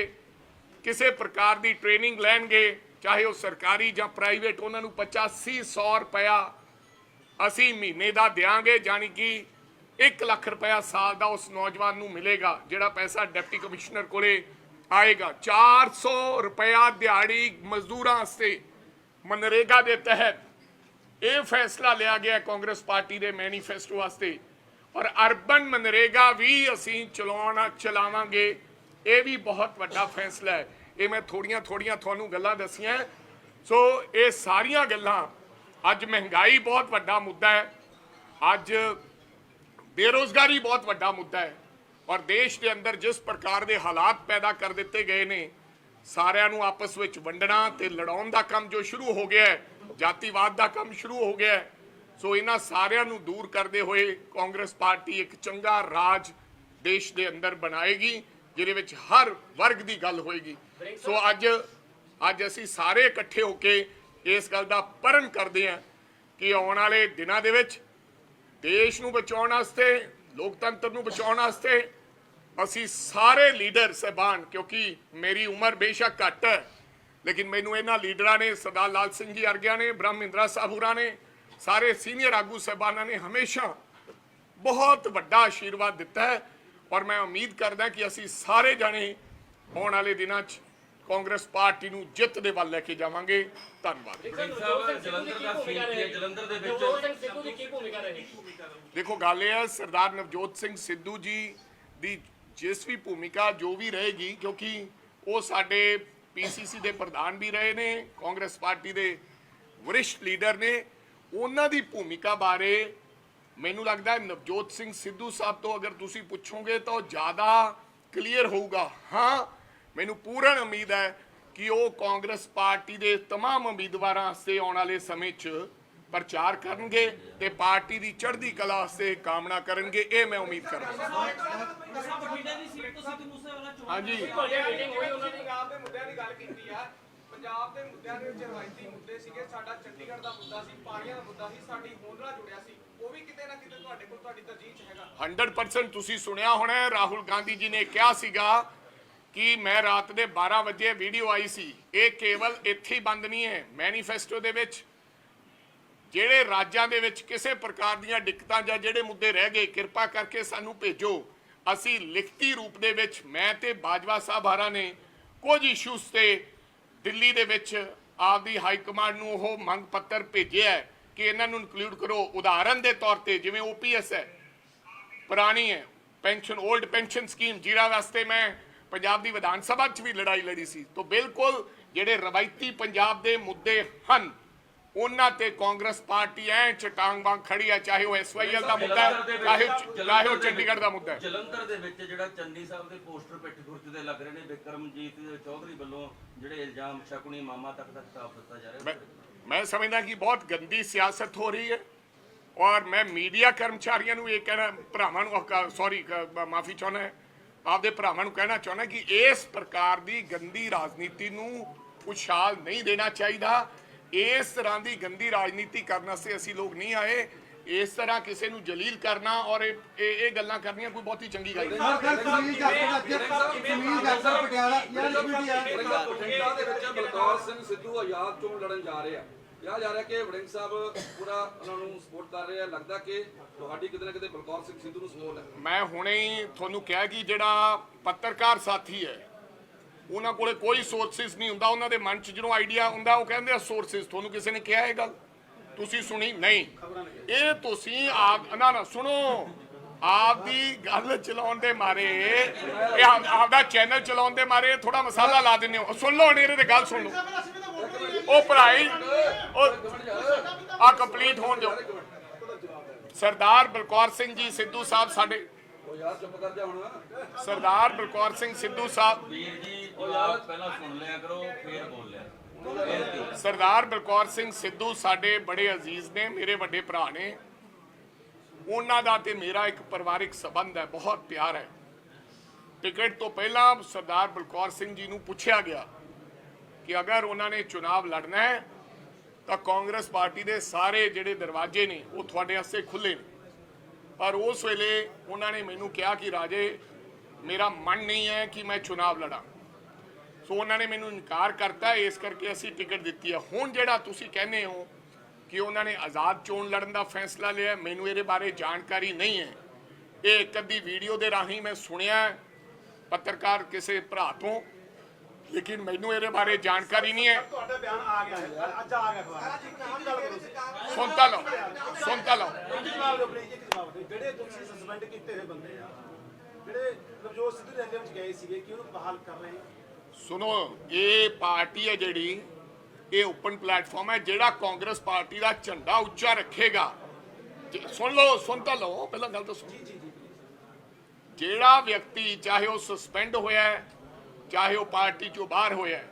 ਕਿਸੇ ਪ੍ਰਕਾਰ ਦੀ ਟ੍ਰੇਨਿੰਗ ਲੈਣਗੇ ਚਾਹੇ ਉਹ ਸਰਕਾਰੀ ਜਾਂ ਪ੍ਰਾਈਵੇਟ, ਉਹਨਾਂ ਨੂੰ 8500 ਰੁਪਇਆ ਅਸੀਂ ਮਹੀਨੇ ਦਾ ਦਿਆਂਗੇ ਯਾਨੀ ਕਿ 1 ਲੱਖ ਰੁਪਇਆ ਸਾਲ ਦਾ ਉਸ ਨੌਜਵਾਨ ਨੂੰ ਮਿਲੇਗਾ, ਜਿਹੜਾ ਪੈਸਾ ਡਿਪਟੀ ਕਮਿਸ਼ਨਰ ਕੋਲੇ ਆਏਗਾ। 400 ਰੁਪਇਆ ਦਿਹਾੜੀ ਮਜ਼ਦੂਰਾਂ ਵਾਸਤੇ ਮਨਰੇਗਾ ਦੇ ਤਹਿਤ ਇਹ ਫੈਸਲਾ ਲਿਆ ਗਿਆ ਕਾਂਗਰਸ ਪਾਰਟੀ ਦੇ ਮੈਨੀਫੈਸਟੋ ਵਾਸਤੇ। ਔਰ ਅਰਬਨ ਮਨਰੇਗਾ ਵੀ ਅਸੀਂ ਚਲਾਉਣਾ, ਚਲਾਵਾਂਗੇ, ਇਹ ਵੀ ਬਹੁਤ ਵੱਡਾ ਫੈਸਲਾ ਹੈ। ਇਹ ਮੈਂ ਥੋੜੀਆਂ ਥੋੜੀਆਂ ਤੁਹਾਨੂੰ ਗੱਲਾਂ ਦੱਸੀਆਂ ਸੋ ਇਹ ਸਾਰੀਆਂ ਗੱਲਾਂ ਅੱਜ ਮਹਿੰਗਾਈ ਬਹੁਤ ਵੱਡਾ ਮੁੱਦਾ ਹੈ। ਅੱਜ ਬੇਰੋਜ਼ਗਾਰੀ ਬਹੁਤ ਵੱਡਾ ਮੁੱਦਾ ਹੈ। ਔਰ ਦੇਸ਼ ਦੇ ਅੰਦਰ ਜਿਸ ਪ੍ਰਕਾਰ ਦੇ ਹਾਲਾਤ ਪੈਦਾ ਕਰ ਦਿੱਤੇ ਗਏ ਨੇ, ਸਾਰਿਆਂ ਨੂੰ ਆਪਸ ਵਿੱਚ ਵੰਡਣਾ ਤੇ ਲੜਾਉਣ ਦਾ ਕੰਮ ਜੋ ਸ਼ੁਰੂ ਹੋ ਗਿਆ ਹੈ, ਜਾਤੀਵਾਦ ਦਾ ਕੰਮ ਸ਼ੁਰੂ ਹੋ ਗਿਆ ਹੈ। ਸੋ ਇਹਨਾਂ ਸਾਰਿਆਂ ਨੂੰ ਦੂਰ ਕਰਦੇ ਹੋਏ ਕਾਂਗਰਸ ਪਾਰਟੀ ਇੱਕ ਚੰਗਾ ਰਾਜ ਦੇਸ਼ ਦੇ ਅੰਦਰ ਬਣਾਏਗੀ, ਜਿਹਦੇ ਵਿੱਚ ਹਰ ਵਰਗ ਦੀ ਗੱਲ ਹੋਏਗੀ। ਸੋ ਅੱਜ ਅੱਜ ਅਸੀਂ ਸਾਰੇ ਇਕੱਠੇ ਹੋ ਕੇ ਇਸ ਗੱਲ ਦਾ ਪਰਨ ਕਰਦੇ ਹਾਂ ਕਿ ਆਉਣ ਵਾਲੇ ਦਿਨਾਂ ਦੇ ਵਿੱਚ ਦੇਸ਼ ਨੂੰ ਬਚਾਉਣ ਵਾਸਤੇ, ਲੋਕਤੰਤਰ ਨੂੰ ਬਚਾਉਣ ਵਾਸਤੇ ਅਸੀਂ ਸਾਰੇ ਲੀਡਰ ਸਹਿਬਾਨ, ਕਿਉਂਕਿ ਮੇਰੀ ਉਮਰ ਬੇਸ਼ੱਕ ਘੱਟ ਹੈ, ਲੇਕਿਨ ਮੈਨੂੰ ਇਹਨਾਂ ਲੀਡਰਾਂ ਨੇ, ਸਰਦਾਰ ਲਾਲ ਸਿੰਘ ਜੀ ਅਰਗਿਆ ਨੇ ਬ੍ਰਹਮਿੰਦਰਾ ਸਾਹੂਰਾ ਨੇ, ਸਾਰੇ ਸੀਨੀਅਰ ਆਗੂ ਸਹਿਬਾਨਾਂ ਨੇ ਹਮੇਸ਼ਾ ਬਹੁਤ ਵੱਡਾ ਆਸ਼ੀਰਵਾਦ ਦਿੱਤਾ ਹੈ ਔਰ ਮੈਂ ਉਮੀਦ ਕਰਦਾ ਕਿ ਅਸੀਂ ਸਾਰੇ ਜਾਣੇ ਆਉਣ ਵਾਲੇ ਦਿਨਾਂ 'ਚ ਕਾਂਗਰਸ ਪਾਰਟੀ ਨੂੰ ਜਿੱਤ ਦੇ ਵੱਲ ਲੈ ਕੇ ਜਾਵਾਂਗੇ। ਧੰਨਵਾਦ। ਸਿੰਘ ਸਾਹਿਬ ਜਲੰਧਰ ਦਾ ਸੀਨ ਕੀ ਹੈ ਜਲੰਧਰ ਦੇ ਵਿੱਚ ਨਵਜੋਤ ਸਿੰਘ ਸਿੱਧੂ ਦੀ ਕੀ ਭੂਮਿਕਾ ਰਹੇਗੀ? ਦੇਖੋ ਗੱਲ ਇਹ ਹੈ ਸਰਦਾਰ ਨਵਜੋਤ ਸਿੰਘ ਸਿੱਧੂ ਜੀ ਦੀ ਜਿਸ ਵੀ ਭੂਮਿਕਾ ਜੋ ਵੀ ਰਹੇਗੀ ਕਿਉਂਕਿ ਉਹ ਸਾਡੇ ਪੀਸੀਸੀ ਦੇ ਪ੍ਰਧਾਨ ਵੀ ਰਹੇ ਨੇ ਕਾਂਗਰਸ ਪਾਰਟੀ ਦੇ ਵਰਿਸ਼ਟ ਲੀਡਰ ਨੇ। ਉਹਨਾਂ ਦੀ ਭੂਮਿਕਾ ਬਾਰੇ ਮੈਨੂੰ ਲੱਗਦਾ ਹੈ ਨਵਜੋਤ ਸਿੰਘ ਸਿੱਧੂ ਸਾਹਿਬ ਤੋਂ ਅਗਰ ਤੁਸੀਂ ਪੁੱਛੋਗੇ ਤਾਂ ਉਹ ਜ਼ਿਆਦਾ ਕਲੀਅਰ ਹੋਊਗਾ। ਹਾਂ ਮੈਨੂੰ ਪੂਰਨ ਉਮੀਦ ਹੈ ਕਿ ਉਹ ਕਾਂਗਰਸ ਪਾਰਟੀ ਦੇ ਤਮਾਮ ਉਮੀਦਵਾਰਾਂ ਵਾਸਤੇ ਆਉਣ ਵਾਲੇ ਸਮੇਂ 'ਚ ਪ੍ਰਚਾਰ ਕਰਨਗੇ ਤੇ ਪਾਰਟੀ ਦੀ ਚੜ੍ਹਦੀ ਕਲਾ ਵਾਸਤੇ ਕਾਮਨਾ ਕਰਨਗੇ ਇਹ ਮੈਂ ਉਮੀਦ ਚੋਣ ਹਾਂਜੀ। ਪੰਜਾਬ ਦੇ ਮੁੱਦਿਆਂ ਦੀ ਵਿੱਚ ਰਵਾਇਤੀ ਮੁੱਦੇ ਸੀਗੇ ਸਾਡਾ ਚੰਡੀਗੜ੍ਹ ਦਾ ਮੁੱਦਾ ਸੀ ਪਾਣੀਆਂ ਦਾ ਮੁੱਦਾ ਸੀ ਸਾਡੀ ਹੋਂਦ ਨਾਲ ਜੁੜਿਆ ਸੀ ਉਹ ਵੀ ਕਿਤੇ ਨਾ ਕਿਤੇ ਤੁਹਾਡੇ ਕੋਲ ਤੁਹਾਡੀ ਤਰਜੀਹ 'ਚ ਹੈਗਾ। 100% ਤੁਸੀਂ ਸੁਣਿਆ ਹੋਣਾ ਹੈ, ਰਾਹੁਲ ਗਾਂਧੀ ਜੀ ਨੇ ਕਿਹਾ ਸੀਗਾ ਕਿ ਮੈਂ ਰਾਤ ਦੇ 12 ਵਜੇ ਵੀਡੀਓ ਆਈ ਸੀ। ਇਹ ਕੇਵਲ ਇੱਥੇ ਹੀ ਬੰਦ ਨਹੀਂ ਹੈ, ਮੈਨੀਫੈਸਟੋ ਦੇ ਵਿੱਚ। ਜਿਹੜੇ ਰਾਜਾਂ ਦੇ ਵਿੱਚ ਕਿਸੇ ਪ੍ਰਕਾਰ ਦੀਆਂ ਦਿੱਕਤਾਂ ਜਾਂ ਜਿਹੜੇ ਮੁੱਦੇ ਰਹਿ ਗਏ, ਕਿਰਪਾ ਕਰਕੇ ਸਾਨੂੰ ਭੇਜੋ। ਅਸੀਂ ਲਿਖਤੀ ਰੂਪ ਦੇ ਵਿੱਚ ਮੈਂ ਤੇ ਬਾਜਵਾ ਸਾਹਿਬ ਹਾਰਾ ਨੇ ਕੁਝ ਇਸ਼ੂਸ ਤੇ ਦਿੱਲੀ ਦੇ ਵਿੱਚ ਆਪਦੀ ਹਾਈ ਕਮਾਂਡ ਨੂੰ ਉਹ ਮੰਗ ਪੱਤਰ ਭੇਜਿਆ ਕਿ ਇਹਨਾਂ ਨੂੰ ਇਨਕਲੂਡ ਕਰੋ। ਉਦਾਹਰਨ ਦੇ ਤੌਰ ਤੇ ਜਿਵੇਂ ਓਪੀਐਸ ਹੈ, ਪੁਰਾਣੀ ਹੈ, ਪੈਨਸ਼ਨ 올ਡ ਪੈਨਸ਼ਨ ਸਕੀਮ ਜਿਹੜਾ ਵਾਸਤੇ ਮੈਂ ਪੰਜਾਬ ਦੀ ਵਿਧਾਨ ਸਭਾ 'ਚ ਵੀ ਲੜਾਈ ਲੜੀ ਸੀ। ਤੋਂ ਬਿਲਕੁਲ ਜਿਹੜੇ ਰਵਾਇਤੀ ਪੰਜਾਬ ਦੇ ਮੁੱਦੇ ਹਨ ਉਹਨਾਂ ਤੇ ਕਾਂਗਰਸ ਪਾਰਟੀ ਐ ਚਟਾਂਗ ਵਾਂਗ ਖੜੀ ਹੈ ਚਾਹੇ ਉਹ ਐਸਵਾਈਐਲ ਦਾ ਮੁੱਦਾ ਹੈ ਚਾਹੇ ਉਹ- ਚਾਹੇ ਚੰਡੀਗੜ੍ਹ ਦਾ ਮੁੱਦਾ ਹੈ। ਜਲੰਧਰ ਦੇ ਵਿੱਚ ਜਿਹੜਾ ਚੰਨੀ ਸਾਹਿਬ ਦੇ ਪੋਸਟਰ ਪਿੱਠ ਗੁਰਜ ਦੇ ਲੱਗ ਰਹੇ ਨੇ ਵਿਕਰਮਜੀਤ ਚੌਧਰੀ ਵੱਲੋਂ ਜਿਹੜੇ ਇਲਜ਼ਾਮ ਸ਼ਕੁਨੀ ਮਾਮਾ ਤੱਕ ਦਾ ਖਿਤਾਬ ਦਿੱਤਾ ਜਾ ਰਿਹਾ। ਮੈਂ ਮੈਂ ਸਮਝਦਾ ਕਿ ਬਹੁਤ ਗੰਦੀ ਸਿਆਸਤ ਹੋ ਰਹੀ ਹੈ ਔਰ ਮੈਂ ਮੀਡੀਆ ਕਰਮਚਾਰੀਆਂ ਨੂੰ ਇਹ ਕਹਿਣਾ ਭਰਾਵਾਂ ਨੂੰ ਸੌਰੀ ਮਾਫੀ ਚਾਹੁੰਦਾ ਹੈ, ਆਪਦੇ ਭਰਾਵਾਂ ਨੂੰ ਕਹਿਣਾ ਚਾਹੁੰਦਾ ਕਿ ਇਸ ਪ੍ਰਕਾਰ ਦੀ ਗੰਦੀ ਰਾਜਨੀਤੀ ਨੂੰ ਉਛਾਲ ਨਹੀਂ ਦੇਣਾ ਚਾਹੀਦਾ ਇਸ ਤਰ੍ਹਾਂ ਦੀ ਗੰਦੀ ਰਾਜਨੀਤੀ ਕਰਨ ਵਾਸਤੇ ਅਸੀਂ ਲੋਕ ਨਹੀਂ ਆਏ ਇਸ ਤਰ੍ਹਾਂ ਕਿਸੇ ਨੂੰ ਜਲੀਲ ਕਰਨਾ ਔਰ ਇਹ ਇਹ ਗੱਲਾਂ ਕਰਨੀਆਂ ਕੋਈ ਬਹੁਤੀ ਚੰਗੀ ਗੱਲ ਨਹੀਂ ਸਰ ਸਰ ਸੁਨੀਲ ਜਾਖੜ ਅੱਜ ਸੁਨੀਲ ਜਾਖੜ ਪਟਿਆਲਾ ਯਾਰ ਮੀਡੀਆ ਬਠਿੰਡਾ ਦੇ ਵਿੱਚ ਬਲਕੌਰ ਸਿੰਘ ਸਿੱਧੂ ਆਜ਼ਾਦ ਚੋਣ ਲੜਨ ਜਾ ਰਹੇ ਆ ਕਿਹਾ ਜਾ ਰਿਹਾ ਕਿ ਵੜਿੰਗ ਸਾਹਿਬ ਪੂਰਾ ਉਹਨਾਂ ਨੂੰ ਸਪੋਰਟ ਕਰ ਰਹੇ ਆ। ਲੱਗਦਾ ਕਿ ਤੁਹਾਡੀ ਕਿਤੇ ਨਾ ਕਿਤੇ ਬਲਕੌਰ ਸਿੰਘ ਸਿੱਧੂ ਨੂੰ ਸਪੋਰਟ ਹੈ। ਮੈਂ ਹੁਣੇ ਹੀ ਤੁਹਾਨੂੰ ਕਿਹਾ ਕਿ ਜਿਹੜਾ ਪੱਤਰਕਾਰ ਸਾਥੀ ਹੈ, ਉਹਨਾਂ ਕੋਲੇ ਕੋਈ ਸੋਰਸਿਸ ਨਹੀਂ ਹੁੰਦਾ। ਉਹਨਾਂ ਦੇ ਮਨ 'ਚ ਜਦੋਂ ਆਈਡੀਆ ਹੁੰਦਾ, ਉਹ ਕਹਿੰਦੇ ਆ ਸੋਰਸਿਸ ਤੁਹਾਨੂੰ ਕਿਸੇ ਨੇ ਕਿਹਾ ਇਹ ਗੱਲ? ਤੁਸੀਂ ਸੁਣੀ? ਨਹੀਂ। ਇਹ ਤੁਸੀਂ ਆਪ, ਨਾ ਨਾ, ਸੁਣੋ। ਆਪ ਦੀ ਗੱਲ ਚਲਾਉਣ ਦੇ ਮਾਰੇ, ਇਹ ਆਪਦਾ ਚੈਨਲ ਚਲਾਉਣ ਦੇ ਮਾਰੇ ਥੋੜਾ ਮਸਾਲਾ ਲਾ ਦਿੰਦੇ ਹੋ। ਸੁਣ ਲਓ ਨੇਰੇ ਤੇ ਗੱਲ ਸੁਣ ਲਓ। ਉਹ ਭਰਾਈ ਉਹ ਆ ਕੰਪਲੀਟ ਹੋਣ ਦਿਓ। ਸਰਦਾਰ ਬਲਕੌਰ ਸਿੰਘ ਜੀ ਸਿੱਧੂ ਸਾਹਿਬ ਸਾਡੇ ਉਹ ਯਾਰ ਚੁੱਪ ਕਰ ਜਾ ਹੁਣ ਸਰਦਾਰ ਬਲਕੌਰ ਸਿੰਘ ਸਿੱਧੂ ਸਾਹਿਬ ਵੀਰ ਜੀ ਜਵਾਬ ਪਹਿਲਾਂ ਸੁਣ ਲਿਆ ਕਰੋ ਫੇਰ ਬੋਲ ਲਿਆ। ਬੇਨਤੀ ਸਰਦਾਰ ਬਲਕੌਰ ਸਿੰਘ ਸਿੱਧੂ ਸਾਡੇ ਬੜੇ ਅਜ਼ੀਜ਼ ਨੇ ਮੇਰੇ ਵੱਡੇ ਭਰਾ ਨੇ। ਉਹਨਾਂ ਦਾ ਤੇ ਮੇਰਾ ਇੱਕ ਪਰਿਵਾਰਿਕ ਸਬੰਧ ਹੈ ਬਹੁਤ ਪਿਆਰ ਹੈ। ਟਿਕਟ ਤੋਂ ਪਹਿਲਾਂ ਸਰਦਾਰ ਬਲਕੌਰ ਸਿੰਘ ਜੀ ਨੂੰ ਪੁੱਛਿਆ ਗਿਆ ਕਿ ਅਗਰ ਉਹਨਾਂ ਨੇ ਚੁਣਾਵ ਲੜਨਾ ਹੈ, ਤਾਂ ਕਾਂਗਰਸ ਪਾਰਟੀ ਦੇ ਸਾਰੇ ਜਿਹੜੇ ਦਰਵਾਜ਼ੇ ਨੇ, ਉਹ ਤੁਹਾਡੇ ਵਾਸਤੇ ਖੁੱਲੇ ਨੇ। ਪਰ ਉਸ ਵੇਲੇ ਉਹਨਾਂ ਨੇ ਮੈਨੂੰ ਕਿਹਾ ਕਿ ਰਾਜੇ, ਮੇਰਾ ਮਨ ਨਹੀਂ ਹੈ ਕਿ ਮੈਂ ਚੁਣਾਵ ਲੜਾਂ। ਸੋ ਉਹਨਾਂ ਨੇ ਮੈਨੂੰ ਇਨਕਾਰ ਕਰਤਾ, ਇਸ ਕਰਕੇ ਅਸੀਂ ਟਿਕਟ ਦਿੱਤੀ ਹੈ। ਹੁਣ ਜਿਹੜਾ ਤੁਸੀਂ ਕਹਿੰਦੇ ਹੋ ਕਿ ਉਹਨਾਂ ਨੇ ਆਜ਼ਾਦ ਚੋਣ ਲੜਨ ਦਾ ਫੈਸਲਾ ਲਿਆ, ਮੈਨੂੰ ਇਹਦੇ ਬਾਰੇ ਜਾਣਕਾਰੀ ਨਹੀਂ ਹੈ। ਇਹ ਇੱਕ ਅੱਧੀ ਵੀਡੀਓ ਦੇ ਰਾਹੀਂ ਮੈਂ ਸੁਣਿਆ, ਪੱਤਰਕਾਰ ਕਿਸੇ ਭਰਾ ਤੋਂ ਲੇਕਿਨ ਮੈਨੂੰ ਇਹਦੇ ਬਾਰੇ ਜਾਣਕਾਰੀ ਨਹੀਂ ਹੈ। ਤੁਹਾਡਾ ਬਿਆਨ ਆ ਗਿਆ ਹੈ। ਅੱਜ ਆ ਗਿਆ ਤੁਸੀਂ। ਸੁਣਤਾ ਲਓ ਸੁਣਤਾ ਲਓ। ਜਵਾਬ ਦਿਓ ਪਲੀਜ਼ ਇੱਕ ਜਵਾਬ ਦਿਓ। ਜਿਹੜੇ ਤੁਸੀਂ ਸਸਪੈਂਡ ਕੀਤੇ ਹੋਏ ਬੰਦੇ ਆ ਜਿਹੜੇ ਨਵਜੋਤ ਸਿੱਧੂ ਦੇ ਵਿੱਚ ਗਏ ਸੀਗੇ ਕਿ ਉਹਨੂੰ ਬਹਾਲ ਕਰ ਰਹੇ ਸੁਣੋ ਇਹ ਪਾਰਟੀ ਹੈ ਜਿਹੜੀ ਇਹ ਓਪਨ ਪਲੇਟਫਾਰਮ ਹੈ ਜਿਹੜਾ ਕਾਂਗਰਸ ਪਾਰਟੀ ਦਾ ਝੰਡਾ ਉੱਚਾ ਰੱਖੇਗਾ। ਸੁਣ ਲਓ ਸੁਣ ਤਾਂ ਲਓ ਪਹਿਲਾਂ ਗੱਲ ਤਾਂ ਸੁਣੋ। ਜਿਹੜਾ ਵਿਅਕਤੀ ਚਾਹੇ ਉਹ ਸਸਪੈਂਡ ਹੋਇਆ ਹੈ ਚਾਹੇ ਉਹ ਪਾਰਟੀ ਚੋਂ ਬਾਹਰ ਹੋਇਆ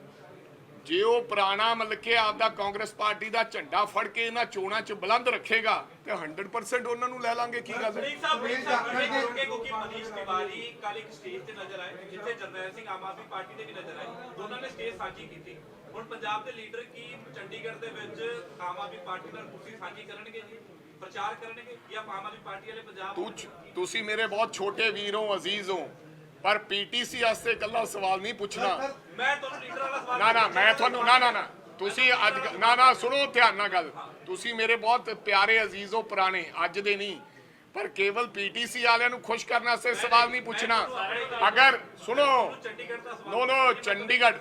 ਜੇ ਉਹ ਪੁਰਾਣਾ ਮਤਲਬ ਕਿ ਆਪਦਾ ਕਾਂਗਰਸ ਪਾਰਟੀ ਦਾ ਝੰਡਾ ਫੜ ਕੇ ਇਹਨਾਂ ਚੋਣਾਂ 'ਚ ਬੁਲੰਦ ਰੱਖੇਗਾ ਤੇ 100% ਉਹਨਾਂ ਨੂੰ ਲੈ ਲਾਂਗੇ ਕੀ ਗੱਲ ਹੈ? ਦੇ ਕਿਉਂਕਿ ਮਨੀਸ਼ ਤਿਵਾਰੀ ਕੱਲ ਇੱਕ ਸਟੇਜ ਤੇ ਨਜ਼ਰ ਆਏ ਜਿੱਥੇ ਜਰਨੈਲ ਸਿੰਘ ਆਮ ਆਦਮੀ ਪਾਰਟੀ ਦੇ ਵੀ ਨਜ਼ਰ ਆਏ ਦੋਨਾਂ ਨੇ ਸਟੇਜ ਸਾਂਝੀ ਕੀਤੀ। ਹੁਣ ਪੰਜਾਬ ਦੇ ਲੀਡਰ ਕੀ ਚੰਡੀਗੜ੍ਹ ਦੇ ਵਿੱਚ ਆਮ ਆਦਮੀ ਪਾਰਟੀ ਨਾਲ ਕੁਰਸੀ ਸਾਂਝੀ ਕਰਨਗੇ ਜੀ? ਪ੍ਰਚਾਰ ਕਰਨਗੇ ਜਾਂ ਆਮ ਆਦਮੀ ਪਾਰਟੀ ਵਾਲੇ ਪੰਜਾਬ ਤੁਸੀਂ ਮੇਰੇ ਬਹੁਤ ਛੋਟੇ ਵੀਰ ਹੋ ਅਜ਼ੀਜ਼ ਹੋ। ਪਰ ਪੀਟੀਸੀ ਵਾਸਤੇ ਇਕੱਲਾ ਸਵਾਲ ਨਹੀਂ ਪੁੱਛਣਾ। ਮੈਂ ਤੁਹਾਨੂੰ ਲੀਡਰ ਵਾਲਾ ਸਵਾਲ ਨਾ ਨਾ ਮੈਂ ਤੁਹਾਨੂੰ ਨਾ ਨਾ ਨਾ। ਤੁਸੀਂ ਅੱਜ ਨਾ ਨਾ ਸੁਣੋ ਧਿਆਨ ਨਾਲ ਗੱਲ। ਤੁਸੀਂ ਮੇਰੇ ਬਹੁਤ ਪਿਆਰੇ ਅਜ਼ੀਜ਼ ਹੋ ਪੁਰਾਣੇ ਅੱਜ ਦੇ ਨਹੀਂ। ਪਰ ਕੇਵਲ ਪੀਟੀਸੀ ਵਾਲਿਆਂ ਨੂੰ ਖੁਸ਼ ਕਰਨ ਵਾਸਤੇ ਸਵਾਲ ਨਹੀਂ ਪੁੱਛਣਾ। ਅਗਰ ਸੁਣੋ। ਨੋ ਨੋ ਚੰਡੀਗੜ੍ਹ।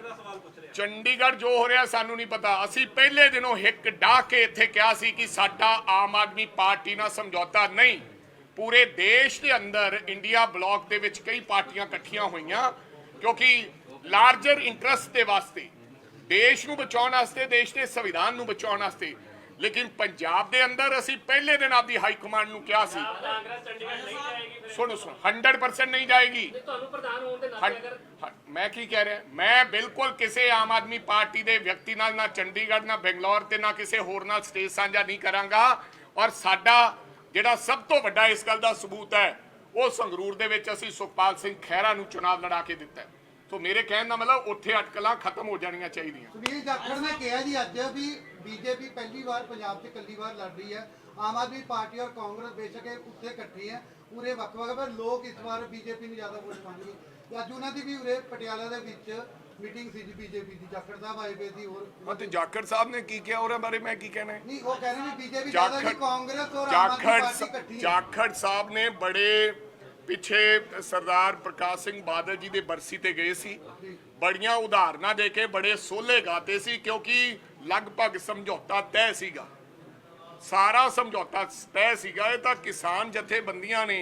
ਚੰਡੀਗੜ੍ਹ ਜੋ ਹੋ ਰਿਹਾ ਸਾਨੂੰ ਨਹੀਂ ਪਤਾ। ਅਸੀਂ ਪਹਿਲੇ ਦਿਨੋਂ ਹਿੱਕ ਡਾਹ ਕੇ ਇੱਥੇ ਕਿਹਾ ਸੀ ਕਿ ਸਾਡਾ ਆਮ ਆਦਮੀ ਪਾਰਟੀ ਨਾਲ ਸਮਝੌਤਾ ਨਹੀਂ। ਪੂਰੇ ਦੇਸ਼ ਦੇ ਅੰਦਰ ਇੰਡੀਆ ਬਲਾਕ ਦੇ ਵਿੱਚ ਕਈ ਪਾਰਟੀਆਂ ਇਕੱਠੀਆਂ ਹੋਈਆਂ ਕਿਉਂਕਿ ਲਾਰਜਰ ਇੰਟਰਸਟ ਦੇ ਵਾਸਤੇ ਦੇਸ਼ ਨੂੰ ਬਚਾਉਣ ਵਾਸਤੇ ਦੇਸ਼ ਦੇ ਸੰਵਿਧਾਨ ਨੂੰ ਬਚਾਉਣ ਵਾਸਤੇ ਲੇਕਿਨ ਪੰਜਾਬ ਦੇ ਅੰਦਰ ਅਸੀਂ ਪਹਿਲੇ ਦਿਨ ਆਪਦੀ ਹਾਈ ਕਮਾਂਡ ਨੂੰ ਕਿਹਾ ਸੀ। ਕਾਂਗਰਸ ਚੰਡੀਗੜ੍ਹ ਨਹੀਂ ਜਾਏਗੀ ਫਿਰ। ਸੁਣੋ ਸੁਣੋ 100% ਨਹੀਂ ਜਾਏਗੀ। ਤੁਹਾਨੂੰ ਪ੍ਰਧਾਨ ਹੋਣ ਦੇ ਨਾਤੇ ਹਟ- ਅਗਰ ਹਟ- ਮੈਂ ਕੀ ਕਹਿ ਰਿਹਾ? ਮੈਂ ਬਿਲਕੁਲ ਕਿਸੇ ਆਮ ਆਦਮੀ ਪਾਰਟੀ ਦੇ ਵਿਅਕਤੀ ਨਾਲ ਨਾ ਚੰਡੀਗੜ੍ਹ ਨਾ ਬੰਗਲੌਰ ਤੇ ਨਾ ਕਿਸੇ ਹੋਰ ਨਾਲ ਸਟੇਜ ਸਾਂਝਾ ਨਹੀਂ ਕਰਾਂਗਾ। ਔਰ ਸਾਡਾ ਜਿਹੜਾ ਸਭ ਤੋਂ ਵੱਡਾ ਇਸ ਗੱਲ ਦਾ ਸਬੂਤ ਹੈ, ਉਹ ਸੰਗਰੂਰ ਦੇ ਵਿੱਚ ਅਸੀਂ ਸੁਖਪਾਲ ਸਿੰਘ ਖਹਿਰਾ ਨੂੰ ਚੁਣਾਵ ਲੜਾ ਕੇ ਦਿੱਤਾ ਸੋ ਮੇਰੇ ਕਹਿਣ ਦਾ ਮਤਲਬ ਉੱਥੇ ਅਟਕਲਾਂ ਖਤਮ ਹੋ ਜਾਣੀਆਂ ਚਾਹੀਦੀਆਂ। ਸੁਨੀਲ ਜਾਖੜ ਨੇ ਕਿਹਾ ਜੀ ਅੱਜ ਵੀ ਬੀਜੇਪੀ ਪਹਿਲੀ ਵਾਰ ਪੰਜਾਬ 'ਚ ਇਕੱਲੀ ਵਾਰ ਲੜ ਰਹੀ ਹੈ। ਆਮ ਆਦਮੀ ਪਾਰਟੀ ਔਰ ਕਾਂਗਰਸ ਬੇਸ਼ੱਕ ਇਹ ਉੱਥੇ ਇਕੱਠੇ ਹੈ, ਉਰੇ ਵੱਖ-ਵੱਖ, ਪਰ ਲੋਕ ਇਸ ਵਾਰ ਬੀਜੇਪੀ ਨੂੰ ਜ਼ਿਆਦਾ ਵੋਟ ਪਾਉਣਗੇ। ਤੇ ਅੱਜ ਉਹਨਾਂ ਦੀ ਵੀ ਉਰੇ ਪਟਿਆਲਾ ਦੇ ਵਿੱਚ ਮੀਟਿੰਗ ਸੀ ਜੀ ਬੀਜੇਪੀ ਦੀ ਜਾਖੜ ਸਾਹਿਬ ਆਏ ਪਏ ਸੀ ਹੋਰ। ਹਾਂ ਤੇ ਜਾਖੜ ਸਾਹਿਬ ਨੇ ਕੀ ਕਿਹਾ? ਉਹਦੇ ਬਾਰੇ ਮੈਂ ਕੀ ਕਹਿਣਾ? ਹੈ ਨਹੀਂ ਉਹ ਕਹਿ ਰਹੇ ਨੇ ਬੀਜੇਪੀ ਜ਼ਿਆਦਾ ਜਾਖੜ ਕਾਂਗਰਸ ਔਰ ਆਮ ਆਦਮੀ ਜਾਖੜ ਪਾਰਟੀ ਇਕੱਠੀ ਹੈ। ਜਾਖੜ ਸਾਹਿਬ ਨੇ ਬੜੇ ਪਿੱਛੇ ਸਰਦਾਰ ਪ੍ਰਕਾਸ਼ ਸਿੰਘ ਬਾਦਲ ਜੀ ਦੇ ਬਰਸੀ ਤੇ ਗਏ ਸੀ। ਬੜੀਆਂ ਉਦਾਹਰਨਾਂ ਦੇ ਕੇ ਬੜੇ ਸੋਲੇ ਗਾਤੇ ਸੀ ਕਿਉਂਕਿ ਲਗਭਗ ਸਮਝੌਤਾ ਤੈਅ ਸੀਗਾ। ਸਾਰਾ ਸਮਝੌਤਾ ਤੈਅ ਸੀਗਾ। ਇਹ ਤਾਂ ਕਿਸਾਨ ਜਥੇਬੰਦੀਆਂ ਨੇ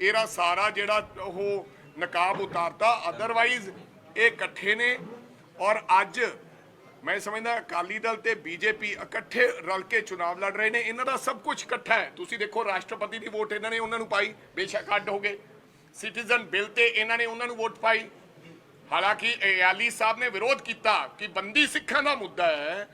ਇਹਦਾ ਸਾਰਾ ਜਿਹੜਾ ਉਹ ਨਕਾਬ ਉਤਾਰਤਾ। ਅਦਰਵਾਈਜ਼ ਇਹ ਇਕੱਠੇ ਨੇ ਔਰ ਅੱਜ ਮੈਂ ਸਮਝਦਾ ਅਕਾਲੀ ਦਲ ਤੇ ਬੀਜੇਪੀ ਇਕੱਠੇ ਰਲ ਕੇ ਚੁਣਾਵ ਲੜ ਰਹੇ ਨੇ, ਇਹਨਾਂ ਦਾ ਸਭ ਕੁਝ ਇਕੱਠਾ ਹੈ। ਤੁਸੀਂ ਦੇਖੋ, ਰਾਸ਼ਟਰਪਤੀ ਦੀ ਵੋਟ ਇਹਨਾਂ ਨੇ ਉਹਨਾਂ ਨੂੰ ਪਾਈ, ਬੇਸ਼ੱਕ ਅੱਡ ਹੋ ਗਏ। ਸਿਟੀਜ਼ਨ ਬਿੱਲ ਤੇ ਇਹਨਾਂ ਨੇ ਉਹਨਾਂ ਨੂੰ ਵੋਟ ਪਾਈ। ਹਾਲਾਂਕਿ ਅਯਾਲੀ ਸਾਹਿਬ ਨੇ ਵਿਰੋਧ ਕੀਤਾ ਕਿ ਬੰਦੀ ਸਿੱਖਾਂ ਦਾ ਮੁੱਦਾ ਹੈ।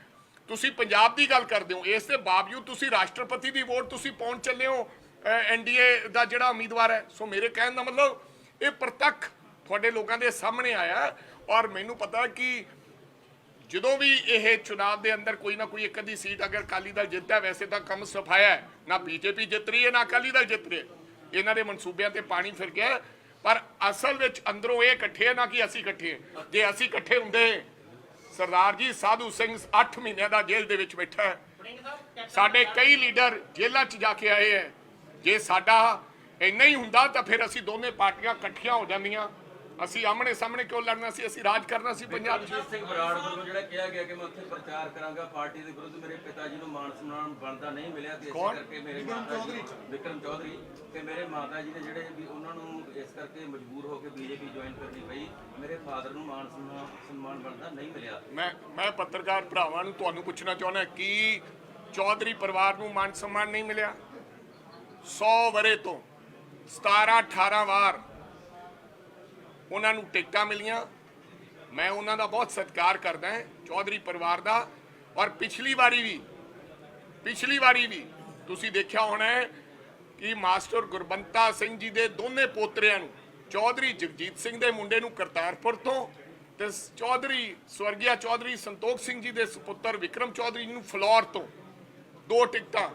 ਤੁਸੀਂ ਪੰਜਾਬ ਦੀ ਗੱਲ ਕਰਦੇ ਹੋ, ਇਸ ਦੇ ਬਾਵਜੂਦ ਤੁਸੀਂ ਰਾਸ਼ਟਰਪਤੀ ਦੀ ਵੋਟ ਤੁਸੀਂ ਪਾਉਣ ਚੱਲੇ ਹੋ ਐਨਡੀਏ ਦਾ ਜਿਹੜਾ ਉਮੀਦਵਾਰ ਹੈ। ਸੋ ਮੇਰੇ ਕਹਿਣ ਦਾ ਮਤਲਬ, ਇਹ ਪ੍ਰਤੱਖ ਤੁਹਾਡੇ ਲੋਕਾਂ ਦੇ ਸਾਹਮਣੇ ਆਇਆ ਔਰ ਮੈਨੂੰ ਪਤਾ ਕਿ ਜਦੋਂ ਵੀ ਇਹ ਚੁਣਾਵ ਦੇ ਅੰਦਰ ਕੋਈ ਨਾ ਕੋਈ ਇੱਕ ਅੱਧੀ ਸੀਟ ਅਗਰ ਅਕਾਲੀ ਦਲ ਜਿੱਤਦਾ, ਵੈਸੇ ਤਾਂ ਕੰਮ ਸਫਾਇਆ ਹੈ। ਨਾ ਬੀਜੇਪੀ ਜਿੱਤ ਰਹੀ ਹੈ, ਨਾ ਅਕਾਲੀ ਦਲ ਜਿੱਤ ਰਿਹਾ। ਇਹਨਾਂ ਦੇ ਮਨਸੂਬਿਆਂ ਤੇ ਪਾਣੀ ਫਿਰ ਗਿਆ। ਪਰ ਅਸਲ ਵਿੱਚ ਅੰਦਰੋਂ ਇਹ ਇਕੱਠੇ ਹੈ ਨਾ ਕਿ ਅਸੀਂ ਇਕੱਠੇ ਜੇ ਅਸੀਂ ਇਕੱਠੇ ਹੁੰਦੇ, ਸਰਦਾਰ ਜੀ, ਸਾਧੂ ਸਿੰਘ 8 ਮਹੀਨਿਆਂ ਦਾ ਜੇਲ੍ਹ ਦੇ ਵਿੱਚ ਬੈਠਾ ਹੈ। ਸਾਡੇ ਕਈ ਲੀਡਰ ਜੇਲ੍ਹਾਂ 'ਚ ਜਾ ਕੇ ਆਏ ਹੈ। ਜੇ ਸਾਡਾ ਇੰਨਾ ਹੀ ਹੁੰਦਾ ਤਾਂ ਫਿਰ ਅਸੀਂ ਦੋਨੇ ਪਾਰਟੀਆਂ ਇਕੱਠੀਆਂ ਹੋ ਜਾਂਦੀਆਂ। ਅਸੀਂ ਆਮਣੇ ਸਾਹਮਣੇ ਕਿਉਂ ਲੜਨਾ ਸੀ? ਅਸੀਂ ਰਾਜ ਕਰਨਾ ਸੀ ਪੰਜਾਬ ਵਿਕਰਮਜੀਤ ਸਿੰਘ ਬਰਾੜ ਵੱਲੋਂ ਜਿਹੜਾ ਕਿਹਾ ਗਿਆ ਕਿ ਮੈਂ ਉੱਥੇ ਪ੍ਰਚਾਰ ਕਰਾਂਗਾ ਪਾਰਟੀ ਦੇ ਵਿਰੁੱਧ ਮੇਰੇ ਪਿਤਾ ਜੀ ਨੂੰ ਮਾਨ ਸਨਮਾਨ ਬਣਦਾ ਨਹੀਂ ਮਿਲਿਆ ਤੇ ਇਸੇ? ਕਰਕੇ ਮੇਰੇ ਮਾਤਾ ਜੀ ਵਿਕਰਮ ਚੌਧਰੀ ਤੇ ਮੇਰੇ ਮਾਤਾ ਜੀ ਨੇ ਜਿਹੜੇ ਵੀ ਉਹਨਾਂ ਨੂੰ ਇਸ ਕਰਕੇ ਮਜਬੂਰ ਹੋ ਕੇ ਬੀਜੇਪੀ ਜੁਆਇਨ ਕਰਨੀ ਪਈ ਮੇਰੇ ਫਾਦਰ ਨੂੰ ਮਾਨ ਸਨਮਾਨ ਸਨਮਾਨ ਬਣਦਾ ਨਹੀਂ ਮਿਲਿਆ। ਮੈਂ ਮੈਂ ਪੱਤਰਕਾਰ ਭਰਾਵਾਂ ਨੂੰ ਤੁਹਾਨੂੰ ਪੁੱਛਣਾ ਚਾਹੁੰਦਾ ਕਿ ਚੌਧਰੀ ਪਰਿਵਾਰ ਨੂੰ ਮਾਨ ਸਨਮਾਨ ਨਹੀਂ ਮਿਲਿਆ? 100 ਵਰੇ ਤੋਂ 17 18 ਵਾਰ ਉਹਨਾਂ ਨੂੰ ਟਿਕਟਾਂ ਮਿਲੀਆਂ। ਮੈਂ ਉਹਨਾਂ ਦਾ ਬਹੁਤ ਸਤਿਕਾਰ ਕਰਦਾ ਹਾਂ, ਚੌਧਰੀ ਪਰਿਵਾਰ ਦਾ। ਔਰ ਪਿਛਲੀ ਵਾਰੀ ਵੀ, ਪਿਛਲੀ ਵਾਰੀ ਵੀ ਤੁਸੀਂ ਦੇਖਿਆ ਹੋਣਾ ਕਿ ਮਾਸਟਰ ਗੁਰਬੰਤਾ ਸਿੰਘ ਜੀ ਦੇ ਦੋਨੇ ਪੋਤਰਿਆਂ ਨੂੰ, ਚੌਧਰੀ ਜਗਜੀਤ ਸਿੰਘ ਦੇ ਮੁੰਡੇ ਨੂੰ ਕਰਤਾਰਪੁਰ ਤੋਂ ਤੇ ਚੌਧਰੀ, ਸਵਰਗੀਆ ਚੌਧਰੀ ਸੰਤੋਖ ਸਿੰਘ ਜੀ ਦੇ ਸੁਪੁੱਤਰ ਵਿਕਰਮ ਚੌਧਰੀ ਨੂੰ ਫਲੋਰ ਤੋਂ ਦੋ ਟਿਕਟਾਂ।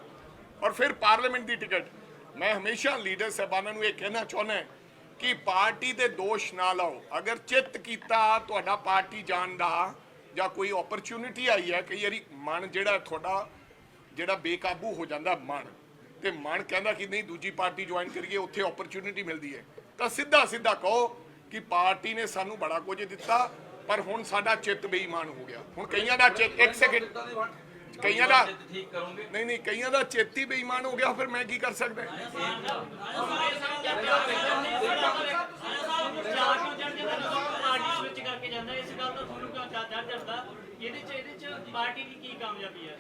ਔਰ ਫਿਰ ਪਾਰਲੀਮੈਂਟ ਦੀ ਟਿਕਟ। ਮੈਂ ਹਮੇਸ਼ਾ ਲੀਡਰ ਸਾਹਿਬਾਨਾਂ ਨੂੰ ਇਹ ਕਹਿਣਾ ਚਾਹੁੰਦਾ ਕਿ ਪਾਰਟੀ ਤੇ ਦੋਸ਼ ਨਾ ਲਾਓ। ਅਗਰ ਚਿੱਤ ਕੀਤਾ ਤੁਹਾਡਾ ਪਾਰਟੀ ਜਾਣ ਦਾ ਜਾਂ ਕੋਈ ਓਪਰਚੁਨਿਟੀ ਆਈ ਹੈ, ਕਈ ਵਾਰੀ ਮਨ ਜਿਹੜਾ ਤੁਹਾਡਾ, ਜਿਹੜਾ ਬੇਕਾਬੂ ਹੋ ਜਾਂਦਾ ਮਨ, ਤੇ ਮਨ ਕਹਿੰਦਾ ਕਿ ਨਹੀਂ, ਦੂਜੀ ਪਾਰਟੀ ਜੁਆਇਨ ਕਰੀਏ, ਉੱਥੇ ਓਪਰਚੁਨਿਟੀ ਮਿਲਦੀ ਹੈ। ਤਾਂ ਸਿੱਧਾ ਸਿੱਧਾ ਕਹੋ ਕਿ ਪਾਰਟੀ ਨੇ ਸਾਨੂੰ ਬੜਾ ਕੁਝ ਦਿੱਤਾ, ਪਰ ਹੁਣ ਸਾਡਾ ਚਿੱਤ ਬੇਈਮਾਨ ਹੋ ਗਿਆ। ਹੁਣ ਕਈਆਂ ਦਾ ਚਿੱਤ, ਇੱਕ ਸੈਕਿੰਡ ਕਈਆਂ ਦਾ ਨਹੀਂ ਨਹੀਂ, ਕਈਆਂ ਦਾ ਚੇਤੀ ਬੇਈਮਾਨ ਹੋ ਗਿਆ, ਫਿਰ ਮੈਂ ਕੀ ਕਰ ਸਕਦਾ?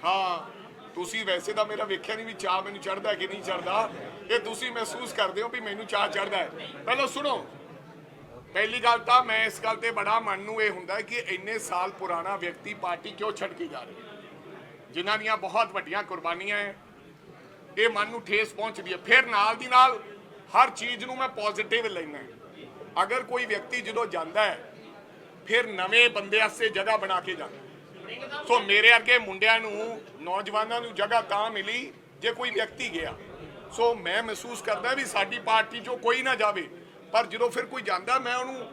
ਹਾਂ, ਤੁਸੀਂ ਵੈਸੇ ਤਾਂ ਮੇਰਾ ਵੇਖਿਆ ਨਹੀਂ ਵੀ ਚਾਹ ਮੈਨੂੰ ਚੜਦਾ ਕਿ ਨਹੀਂ ਚੜਦਾ ਇਹ ਤੁਸੀਂ ਮਹਿਸੂਸ ਕਰਦੇ ਹੋ ਵੀ ਮੈਨੂੰ ਚਾਹ ਚੜਦਾ ਹੈ। ਪਹਿਲਾਂ ਸੁਣੋ, ਪਹਿਲੀ ਗੱਲ ਤਾਂ ਮੈਂ ਇਸ ਗੱਲ ਤੇ ਬੜਾ ਮਨ ਨੂੰ ਇਹ ਹੁੰਦਾ ਕਿ ਇੰਨੇ ਸਾਲ ਪੁਰਾਣਾ ਵਿਅਕਤੀ ਪਾਰਟੀ ਕਿਉਂ ਛੱਡ ਕੇ ਜਾ ਰਿਹਾ? ਜਿਨ੍ਹਾਂ ਦੀਆਂ ਬਹੁਤ ਵੱਡੀਆਂ ਕੁਰਬਾਨੀਆਂ ਹੈ ਇਹ ਮਨ ਨੂੰ ਠੇਸ ਪਹੁੰਚਦੀ ਹੈ ਫਿਰ ਨਾਲ ਦੀ ਨਾਲ ਹਰ ਚੀਜ਼ ਨੂੰ ਮੈਂ ਪੋਜ਼ਿਟਿਵ ਲੈਣਾ ਅਗਰ ਕੋਈ ਵਿਅਕਤੀ ਜਦੋਂ ਜਾਂਦਾ ਹੈ ਫਿਰ ਨਵੇਂ ਬੰਦੇ ਵਾਸਤੇ ਜਗ੍ਹਾ ਬਣਾ ਕੇ ਜਾਂਦਾ ਸੋ ਮੇਰੇ ਵਰਗੇ ਮੁੰਡਿਆਂ ਨੂੰ, ਨੌਜਵਾਨਾਂ ਨੂੰ ਜਗ੍ਹਾ ਤਾਂ ਮਿਲੀ ਜੇ ਕੋਈ ਵਿਅਕਤੀ ਗਿਆ। ਸੋ ਮੈਂ ਮਹਿਸੂਸ ਕਰਦਾ ਵੀ ਸਾਡੀ ਪਾਰਟੀ ਚੋਂ ਕੋਈ ਨਾ ਜਾਵੇ। ਪਰ ਜਦੋਂ ਫਿਰ ਕੋਈ ਜਾਂਦਾ, ਮੈਂ ਉਹਨੂੰ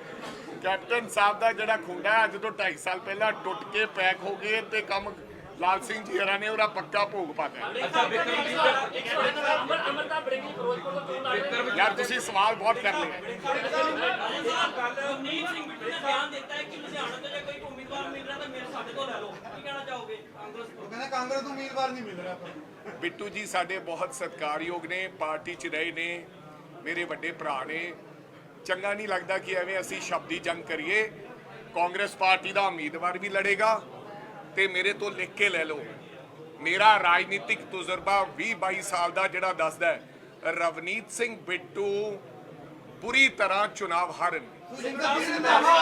ਕੈਪਟਨ ਸਾਹਿਬ ਦਾ ਜਿਹੜਾ ਖੁੰਡਾ ਅੱਜ ਤੋਂ 2.5 ਸਾਲ ਪਹਿਲਾਂ ਟੁੱਟ ਕੇ ਪੈਕ ਹੋ ਗਏ ਤੇ ਕੰਮ ਲਾਲ ਸਿੰਘ ਜੀ ਹਰਾਂ ਨੇ ਉਹਦਾ ਪੱਕਾ ਭੋਗ ਪਾਤਾ ਯਾਰ ਤੁਸੀਂ ਸਵਾਲ ਬਹੁਤ ਕਰ ਲਏ। ਨੀਤ ਸਿੰਘ ਬਿੱਟੂ ਨੇ ਬਿਆਨ ਦਿੱਤਾ ਹੈ ਕਿ ਲੁਧਿਆਣਾ ਤੋਂ ਜੇ ਕੋਈ ਉਮੀਦਵਾਰ ਮਿਲ ਰਿਹਾ ਤਾਂ ਮੇਰੇ ਸਾਡੇ ਤੋਂ ਲੈ ਲਓ। ਕੀ ਕਹਿਣਾ ਚਾਹੋਗੇ ਕਾਂਗਰਸ ਉਹ ਕਹਿੰਦਾ ਕਾਂਗਰਸ ਨੂੰ ਉਮੀਦਵਾਰ ਨਹੀਂ ਮਿਲ ਰਿਹਾ ਆਪਾਂ ਨੂੰ। ਬਿੱਟੂ ਜੀ ਸਾਡੇ ਬਹੁਤ ਸਤਿਕਾਰਯੋਗ ਨੇ ਪਾਰਟੀ 'ਚ ਰਹੇ ਨੇ ਮੇਰੇ ਵੱਡੇ ਭਰਾ ਨੇ। ਚੰਗਾ ਨਹੀਂ ਲੱਗਦਾ ਕਿ ਐਵੇਂ ਅਸੀਂ ਸ਼ਬਦੀ ਜੰਗ ਕਰੀਏ। ਕਾਂਗਰਸ ਪਾਰਟੀ ਦਾ ਉਮੀਦਵਾਰ ਵੀ ਲੜੇਗਾ ਤੇ ਮੇਰੇ ਤੋਂ ਲਿਖ ਕੇ ਲੈ ਲਓ। ਮੇਰਾ ਰਾਜਨੀਤਿਕ ਤਜਰਬਾ 20 22 ਸਾਲ ਦਾ ਜਿਹੜਾ ਦੱਸਦਾ ਰਵਨੀਤ ਸਿੰਘ ਬਿੱਟੂ ਪੂਰੀ ਤਰ੍ਹਾਂ ਚੁਣਾਵ ਹਾਰਨ। ਸੁਖਜਿੰਦਰ ਸਿੰਘ ਰੰਧਾਵਾ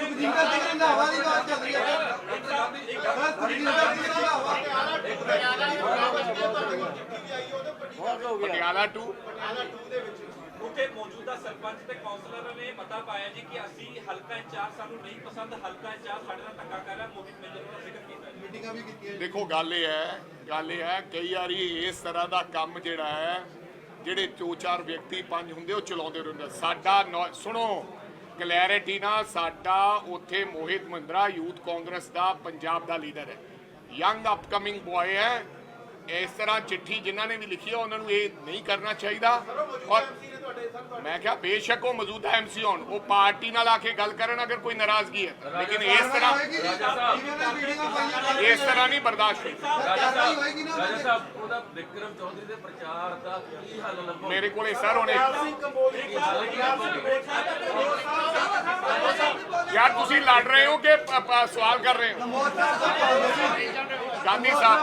ਸੁਖਜਿੰਦਰ ਸਿੰਘ ਰੰਧਾਵਾ ਉੱਥੇ ਮੌਜੂਦਾ ਸਰਪੰਚ ਤੇ ਕੌਂਸਲਰ ਨੇ ਮਤਾ ਪਾਇਆ ਜੀ ਕਿ ਅਸੀਂ ਹਲਕਾ ਇੰਚਾਰਜ ਸਾਨੂੰ ਨਹੀਂ ਪਸੰਦ ਹਲਕਾ ਇੰਚਾਰਜ ਸਾਡੇ ਨਾਲ ਧੱਕਾ ਕਰ ਰਿਹਾ ਮੋਹਿਤ ਮੇਜਰ ਦਾ ਜ਼ਿਕਰ ਕੀਤਾ ਜੀ। ਮੀਟਿੰਗਾਂ ਵੀ ਕੀਤੀਆਂ ਦੇਖੋ ਗੱਲ ਇਹ ਹੈ ਗੱਲ ਇਹ ਹੈ ਕਈ ਵਾਰੀ ਇਸ ਤਰ੍ਹਾਂ ਦਾ ਕੰਮ ਜਿਹੜਾ ਹੈ ਜਿਹੜੇ ਦੋ ਚਾਰ ਵਿਅਕਤੀ ਪੰਜ ਹੁੰਦੇ ਉਹ ਚਲਾਉਂਦੇ ਰਹਿੰਦੇ। ਸਾਡਾ ਸੁਣੋ ਕਲੈਰਿਟੀ ਨਾਲ ਸਾਡਾ ਉੱਥੇ ਮੋਹਿਤ ਮਹਿੰਦਰਾ ਯੂਥ ਕਾਂਗਰਸ ਦਾ ਪੰਜਾਬ ਦਾ ਲੀਡਰ ਹੈ। ਯੰਗ ਅਪਕਮਿੰਗ ਬॉय ਹੈ ਇਸ ਤਰ੍ਹਾਂ ਚਿੱਠੀ ਜਿਨ੍ਹਾਂ ਨੇ ਵੀ ਲਿਖੀ ਹੈ ਉਹਨਾਂ ਨੂੰ ਇਹ ਨਹੀਂ ਕਰਨਾ ਚਾਹੀਦਾ। ਔਰ ਮੈਂ ਕਿਹਾ ਬੇਸ਼ੱਕ ਉਹ ਮੌਜੂਦਾ ਐਮਸੀ ਹੋਣ। ਉਹ ਪਾਰਟੀ ਨਾਲ ਆ ਕੇ ਗੱਲ ਕਰਨ ਅਗਰ ਕੋਈ ਨਾਰਾਜ਼ਗੀ ਹੈ। ਲੇਕਿਨ ਇਸ ਤਰ੍ਹਾਂ ਇਸ ਤਰ੍ਹਾਂ ਨਹੀਂ ਬਰਦਾਸ਼ਤ ਹੋਈ। ਰਾਜਾ ਸਾਹਿਬ ਉਹਦਾ ਵਿਕਰਮ ਚੌਧਰੀ ਦੇ ਪ੍ਰਚਾਰ ਦਾ ਕੀ ਹੱਲ ਲੱਭੋ ਮੇਰੇ ਕੋਲੇ ਸਰ ਹੋਣੇ ਯਾਰ ਤੁਸੀਂ ਲੜ ਰਹੇ ਹੋ ਕਿ ਸਵਾਲ ਕਰ ਰਹੇ ਹੋ? ਸਭ ਪਾਉਂਦੇ ਗਾਂਧੀ ਸਾਹਿਬ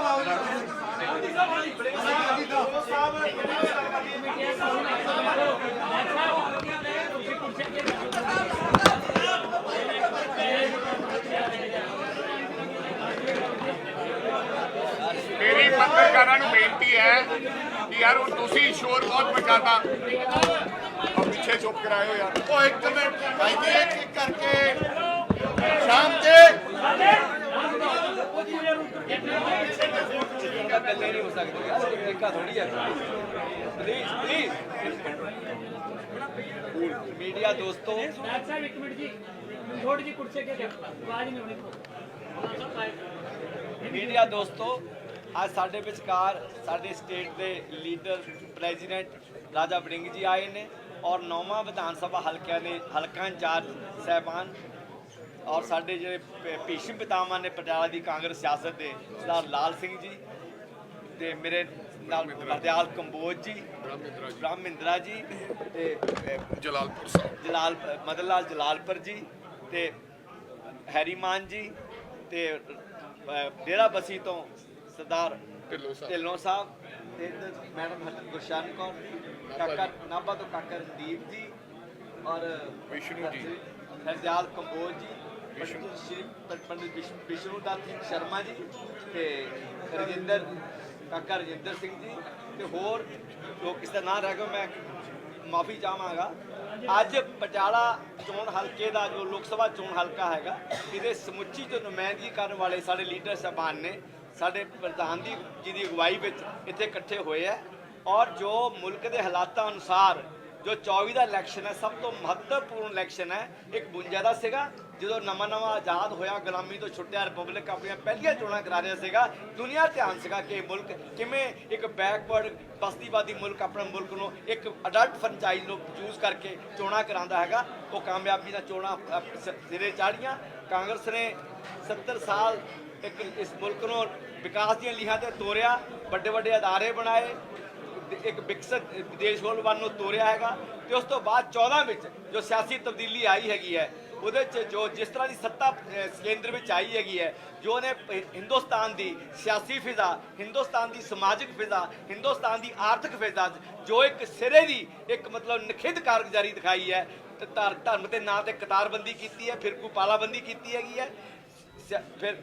ਮੇਰੀ ਪੱਤਰਕਾਰਾਂ ਨੂੰ ਬੇਨਤੀ ਹੈ ਕਿ ਯਾਰ ਹੁਣ ਤੁਸੀਂ ਸ਼ੋਰ ਬਹੁਤ ਮਚਾਤਾ ਉਹ ਪਿੱਛੇ ਚੁੱਪ ਕਰਾਇਓ ਯਾਰ ਉਹ ਇੱਕ ਮਿੰਟ ਭਾਈ ਜੀ ਇੱਕ ਇੱਕ ਕਰਕੇ ਸ਼ਾਮ ਤੇ ਗੱਲੇ ਨਹੀਂ ਹੋ ਸਕਦੇ ਯਾਰ ਤਰੀਕਾ ਥੋੜੀ ਹੈ ਪਲੀਜ਼ ਪਲੀਜ਼ ਮੀਡੀਆ ਦੋਸਤੋ ਡਾਕਟਰ ਸਾਹਿਬ ਇੱਕ ਮਿੰਟ ਜੀ ਥੋੜੀ ਜੀ ਕੁਰਸੀ ਕੇ ਆਵਾਜ਼ ਨਹੀਂ ਅੱਜ ਸਾਡੇ ਵਿਚਕਾਰ ਸਾਡੇ ਸਟੇਟ ਦੇ ਲੀਡਰ ਪ੍ਰੈਜ਼ੀਡੈਂਟ ਰਾਜਾ ਬੜਿੰਗ ਜੀ ਆਏ ਨੇ ਔਰ ਨੌਵਾਂ ਵਿਧਾਨ ਸਭਾ ਹਲਕਿਆਂ ਨੇ ਹਲਕਾ ਇੰਚਾਰਜ ਸਹਿਬਾਨ ਔਰ ਸਾਡੇ ਜਿਹੜੇ ਭੀਸ਼ਮ ਪਿਤਾਮਾ ਨੇ ਪਟਿਆਲਾ ਦੀ ਕਾਂਗਰਸ ਸਿਆਸਤ ਦੇ ਸਰਦਾਰ ਲਾਲ ਸਿੰਘ ਜੀ ਤੇ ਮੇਰੇ ਨਾਲ ਹਰਦਿਆਲ ਕੰਬੋਜ ਜੀ ਬ੍ਰਹਮਿੰਦਰਾ ਜੀ। ਤੇ ਜਲਾਲਪੁਰ ਸਾਹਿਬ। ਜਲਾਲ ਮਦਨ ਲਾਲ ਜਲਾਲਪੁਰ ਜੀ ਤੇ ਹੈਰੀਮਾਨ ਜੀ ਤੇ ਡੇਰਾ ਬਸੀ ਤੋਂ ਸਰਦਾਰ ਢਿੱਲੋਂ ਸਾਹਿਬ। ਢਿੱਲੋਂ ਸਾਹਿਬ ਤੇ ਮੈਡਮ ਗੁਰਸ਼ਨ ਕੌਰ ਕਾਕਾ ਨਾਭਾ ਤੋਂ ਕਾਕਾ ਰਣਦੀਪ ਜੀ ਔਰ ਵਿਸ਼ਨੂੰ ਜੀ। ਹਰਦਿਆਲ ਕੰਬੋਜ ਜੀ ਪੰਡਿਤ ਸ਼੍ਰੀ ਪੰਡਿਤ ਵਿਸ਼- ਵਿਸ਼ਨੂੰ ਦਤ ਸਿੰਘ ਸ਼ਰਮਾ ਜੀ ਤੇ ਰਜਿੰਦਰ ਕਾਕਾ ਰਜਿੰਦਰ ਸਿੰਘ ਜੀ ਤੇ ਹੋਰ ਜੋ ਕਿਸੇ ਦਾ ਨਾਂ ਰਹਿ ਗਿਆ ਮੈਂ ਮਾਫੀ ਚਾਹਾਂਗਾ ਅੱਜ ਪਟਿਆਲਾ ਚੋਣ ਹਲਕੇ ਦਾ ਜੋ ਲੋਕ ਸਭਾ ਚੋਣ ਹਲਕਾ ਹੈਗਾ ਇਹਦੇ ਸਮੁੱਚੀ ਜੋ ਨੁਮਾਇੰਦਗੀ ਕਰਨ ਵਾਲੇ ਸਾਡੇ ਲੀਡਰ ਸਾਹਿਬਾਨ ਨੇ ਸਾਡੇ ਪ੍ਰਧਾਨ ਦੀ ਜੀ ਦੀ ਅਗਵਾਈ ਵਿੱਚ ਇੱਥੇ ਇਕੱਠੇ ਹੋਏ ਆ। ਔਰ ਜੋ ਮੁਲਕ ਦੇ ਹਾਲਾਤਾਂ ਅਨੁਸਾਰ ਜੋ 24 ਦਾ ਇਲੈਕਸ਼ਨ ਹੈ, ਸਭ ਤੋਂ ਮਹੱਤਵਪੂਰਨ ਇਲੈਕਸ਼ਨ ਹੈ, ਇੱਕ 52 ਦਾ ਸੀਗਾ। ਜਦੋਂ ਨਵਾਂ ਨਵਾਂ ਆਜ਼ਾਦ ਹੋਇਆ, ਗੁਲਾਮੀ ਤੋਂ ਛੁੱਟਿਆ ਰਿਪਬਲਿਕ ਆਪਣੀਆਂ ਪਹਿਲੀਆਂ ਚੋਣਾਂ ਕਰਾ ਰਿਹਾ ਸੀਗਾ। ਦੁਨੀਆ ਧਿਆਨ ਸੀਗਾ ਕਿ ਮੁਲਕ ਕਿਵੇਂ ਇੱਕ ਬੈਕਵਰਡ ਬਸਤੀਵਾਦੀ ਮੁਲਕ ਆਪਣੇ ਮੁਲਕ ਨੂੰ ਇੱਕ ਅਡਲਟ ਫਰਨਚਾਈਜ਼ ਨੂੰ ਚੂਜ਼ ਕਰਕੇ ਚੋਣਾਂ ਕਰਾਉਂਦਾ ਹੈਗਾ। ਉਹ ਕਾਮਯਾਬੀ ਨਾਲ ਚੋਣਾਂ ਸਿਰੇ ਚਾੜੀਆਂ ਕਾਂਗਰਸ ਨੇ 70 ਸਾਲ ਇੱਕ ਇਸ ਮੁਲਕ ਨੂੰ ਵਿਕਾਸ ਦੀਆਂ ਲੀਹਾਂ ਤੇ ਤੋਰਿਆ ਵੱਡੇ ਵੱਡੇ ਅਦਾਰੇ ਬਣਾਏ ਇੱਕ ਵਿਕਸਿਤ ਦੇਸ਼ ਵੱਲ ਵੱਲ ਨੂੰ ਤੋਰਿਆ ਹੈਗਾ। ਤੇ ਉਸ ਤੋਂ ਬਾਅਦ 14 ਵਿੱਚ ਜੋ ਸਿਆਸੀ ਤਬਦੀਲੀ ਆਈ ਹੈਗੀ ਹੈ ਉਹਦੇ ਚ ਜੋ ਜਿਸ ਤਰ੍ਹਾਂ ਦੀ ਸੱਤਾ ਅਹ, ਕੇਂਦਰ ਵਿੱਚ ਆਈ ਹੈਗੀ ਹੈ ਜੋ ਨੇ ਹਿੰਦੁਸਤਾਨ ਦੀ ਸਿਆਸੀ ਫਿਜ਼ਾ ਹਿੰਦੁਸਤਾਨ ਦੀ ਸਮਾਜਿਕ ਫਿਜ਼ਾ ਹਿੰਦੁਸਤਾਨ ਦੀ ਆਰਥਿਕ ਫਿਜ਼ਾ 'ਚ ਜੋ ਇੱਕ ਸਿਰੇ ਦੀ ਇੱਕ ਮਤਲਬ ਨਖਿੱਧ ਕਾਰਗੁਜ਼ਾਰੀ ਦਿਖਾਈ ਹੈ ਤੇ ਧਰ- ਧਰਮ ਦੇ ਨਾਂ ਤੇ ਕਤਾਰਬੰਦੀ ਕੀਤੀ ਹੈ ਫਿਰਕੂ ਪਾਲਾਬੰਦੀ ਕੀਤੀ ਹੈਗੀ ਹੈ। ਫਿਰ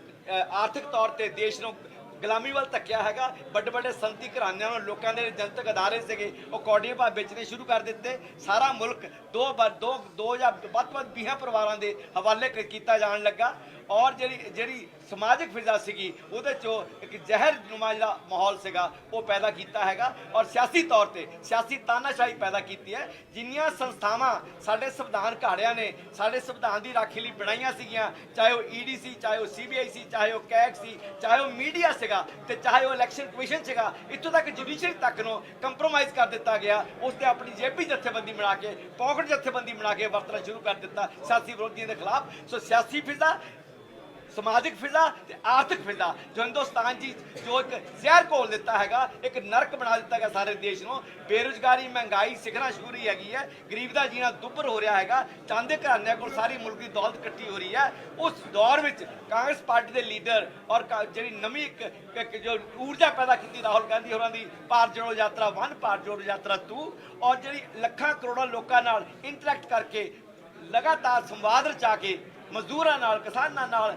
ਆਰਥਿਕ ਤੌਰ ਤੇ ਦੇਸ਼ ਨੂੰ ਗੁਲਾਮੀ ਵੱਲ ਧੱਕਿਆ ਹੈਗਾ। ਵੱਡੇ ਵੱਡੇ ਸੰਤੀ ਘਰਾਣਿਆਂ ਨੂੰ ਲੋਕਾਂ ਦੇ ਜਨਤਕ ਅਦਾਰੇ ਸੀਗੇ। ਉਹ ਕੌਡੀਆਂ ਭਾਅ ਵੇਚਣੇ ਸ਼ੁਰੂ ਕਰ ਦਿੱਤੇ। ਸਾਰਾ ਮੁਲਕ ਦੋ ਬ- ਦੋ ਦੋ ਜਾਂ ਵੱਧ ਵੱਧ 20 ਪਰਿਵਾਰਾਂ ਦੇ ਹਵਾਲੇ ਕੀਤਾ ਜਾਣ ਲੱਗਾ। ਔਰ ਜਿਹੜੀ ਜਿਹੜੀ ਸਮਾਜਿਕ ਫਿਜ਼ਾ ਸੀਗੀ, ਉਹਦੇ ਚੋਂ ਇੱਕ ਜ਼ਹਿਰ ਨੁਮਾ ਜਿਹੜਾ ਮਾਹੌਲ ਸੀਗਾ, ਉਹ ਪੈਦਾ ਕੀਤਾ ਹੈਗਾ। ਔਰ ਸਿਆਸੀ ਤੌਰ ਤੇ, ਸਿਆਸੀ ਤਾਨਾਸ਼ਾਹੀ ਪੈਦਾ ਕੀਤੀ ਹੈ। ਜਿੰਨੀਆਂ ਸੰਸਥਾਵਾਂ ਸਾਡੇ ਸੰਵਿਧਾਨ ਘਾੜਿਆਂ ਨੇ, ਸਾਡੇ ਸੰਵਿਧਾਨ ਦੀ ਰਾਖੀ ਲਈ ਬਣਾਈਆਂ ਸੀਗੀਆਂ, ਚਾਹੇ ਉਹ ਈਡੀ ਸੀ ਚਾਹੇ ਉਹ ਸੀਬੀਆਈ ਸੀ ਚਾਹੇ ਉਹ ਕੈਗ ਸੀ, ਚਾਹੇ ਉਹ ਮੀਡੀਆ ਸੀਗਾ, ਤੇ ਚਾਹੇ ਉਹ ਇਲੈਕਸ਼ਨ ਕਮਿਸ਼ਨ ਸੀਗਾ, ਇੱਥੋਂ ਤੱਕ ਜੁਡੀਸ਼ਰੀ ਤੱਕ ਨੂੰ ਕੰਪਰੋਮਾਈਜ਼ ਕਰ ਦਿੱਤਾ ਗਿਆ। ਉਸ ਤੇ ਆਪਣੀ ਜੇਬੀ ਜਥੇਬੰਦੀ ਬਣਾ ਕੇ, ਪੌਕਟ ਜਥੇਬੰਦੀ ਬਣਾ ਕੇ ਵਰਤਣਾ ਸ਼ੁਰੂ ਕਰ ਦਿੱਤਾ ਸਿਆਸੀ ਵਿਰੋਧੀਆਂ ਦੇ ਖਿਲਾਫ। ਸੋ ਸਿਆਸੀ ਫਿਜ਼ਾ ਸਮਾਜਿਕ ਫਿਰਦਾ ਤੇ ਆਰਥਿਕ ਫਿਰਦਾ। ਜੋ ਹਿੰਦੁਸਤਾਨ ਜੀ ਜੋ ਇੱਕ ਜ਼ਹਿਰ ਘੋਲ ਦਿੱਤਾ ਹੈਗਾ, ਇੱਕ ਨਰਕ ਬਣਾ ਦਿੱਤਾ ਗਿਆ ਸਾਰੇ ਦੇਸ਼ ਨੂੰ, ਬੇਰੁਜ਼ਗਾਰੀ, ਮਹਿੰਗਾਈ, ਸਿਖਰਾਂ ਸ਼ੁਰੂ ਹੀ ਹੈਗੀ ਹੈ, ਗਰੀਬ ਦਾ ਜੀਣਾ ਦੁੱਭਰ ਹੋ ਰਿਹਾ ਹੈਗਾ, ਚਾਂਦੇ ਘਰਾਣਿਆਂ ਕੋਲ ਸਾਰੀ ਮੁਲਕ ਦੀ ਦੌਲਤ ਇਕੱਠੀ ਹੋ ਰਹੀ ਹੈ। ਉਸ ਦੌਰ ਵਿੱਚ ਕਾਂਗਰਸ ਪਾਰਟੀ ਦੇ ਲੀਡਰ ਔਰ ਕਾ- ਜਿਹੜੀ ਨਵੀਂ ਇੱਕ ਇੱਕ ਜੋ ਊਰਜਾ ਪੈਦਾ ਕੀਤੀ, ਰਾਹੁਲ ਗਾਂਧੀ ਹੋਰਾਂ ਦੀ ਭਾਰਤ ਜੋੜੋ ਯਾਤਰਾ 1 ਭਾਰਤ ਜੋੜੋ ਯਾਤਰਾ 2 ਔਰ ਜਿਹੜੀ ਲੱਖਾਂ ਕਰੋੜਾਂ ਲੋਕਾਂ ਨਾਲ ਇੰਟਰੈਕਟ ਕਰਕੇ ਲਗਾਤਾਰ ਸੰਵਾਦ ਰਚਾ ਕੇ ਮਜ਼ਦੂਰਾਂ ਨਾਲ, ਕਿਸਾਨਾਂ ਨਾਲ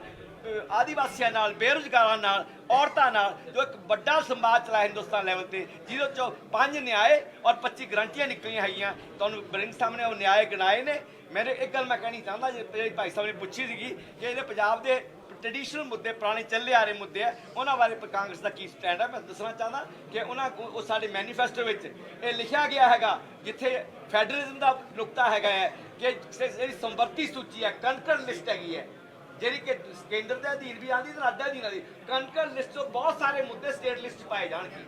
ਆਦੀਵਾਸੀਆਂ ਨਾਲ, ਬੇਰੁਜ਼ਗਾਰਾਂ ਨਾਲ, ਔਰਤਾਂ ਨਾਲ, ਜੋ ਇੱਕ ਵੱਡਾ ਸੰਵਾਦ ਚਲਾਇਆ ਹਿੰਦੁਸਤਾਨ ਲੈਵਲ ਤੇ, ਜਿਹਦੇ ਚੋਂ ਪੰਜ ਨਿਆਏ ਔਰ 25 ਗਰੰਟੀਆਂ ਨਿਕਲੀਆਂ ਹੈਗੀਆਂ। ਤੁਹਾਨੂੰ ਬਰਿੰਗ ਸਾਹਮਣੇ ਉਹ ਨਿਆਏ ਗਿਣਾਏ ਨੇ। ਮੇਰੇ ਇੱਕ ਗੱਲ ਮੈਂ ਕਹਿਣੀ ਚਾਹੁੰਦਾ, ਜੇ ਭਾਈ ਸਾਹਿਬ ਨੇ ਪੁੱਛੀ ਸੀਗੀ ਕਿ ਇਹਦੇ ਪੰਜਾਬ ਦੇ ਟ੍ਰੈਡੀਸ਼ਨਲ ਮੁੱਦੇ, ਪੁਰਾਣੇ ਚੱਲੇ ਆ ਰਹੇ ਮੁੱਦੇ ਆ, ਉਹਨਾਂ ਬਾਰੇ ਕਾਂਗਰਸ ਦਾ ਕੀ ਸਟੈਂਡ ਹੈ ਮੈਂ ਦੱਸਣਾ ਚਾਹੁੰਦਾ ਕਿ ਉਹਨਾਂ ਕੋ- ਉਹ ਸਾਡੇ ਮੈਨੀਫੈਸਟੋ ਵਿੱਚ ਇਹ ਲਿਖਿਆ ਗਿਆ ਹੈਗਾ, ਜਿੱਥੇ ਫੈਡਰਲਿਜ਼ਮ ਦਾ ਨੁਕਤਾ ਹੈਗਾ ਹੈ, ਕਿ ਜਿਹੜੀ ਸੰਵਰਤੀ ਸੂਚੀ ਹੈ ਕੰਟਰ ਲਿਸਟ ਹੈਗੀ ਹੈ। ਜਿਹੜੀ ਕਿ ਕੇਂਦਰ ਦੇ ਅਧੀਨ ਵੀ ਆਂਦੀ ਤੇ ਰਾਜਾਂ ਅਧੀਨ ਆਂਦੀ ਕੰਕਰ ਲਿਸਟ ਤੋਂ ਬਹੁਤ ਸਾਰੇ ਮੁੱਦੇ ਸਟੇਟ ਲਿਸਟ ਪਾਏ ਜਾਣਗੇ।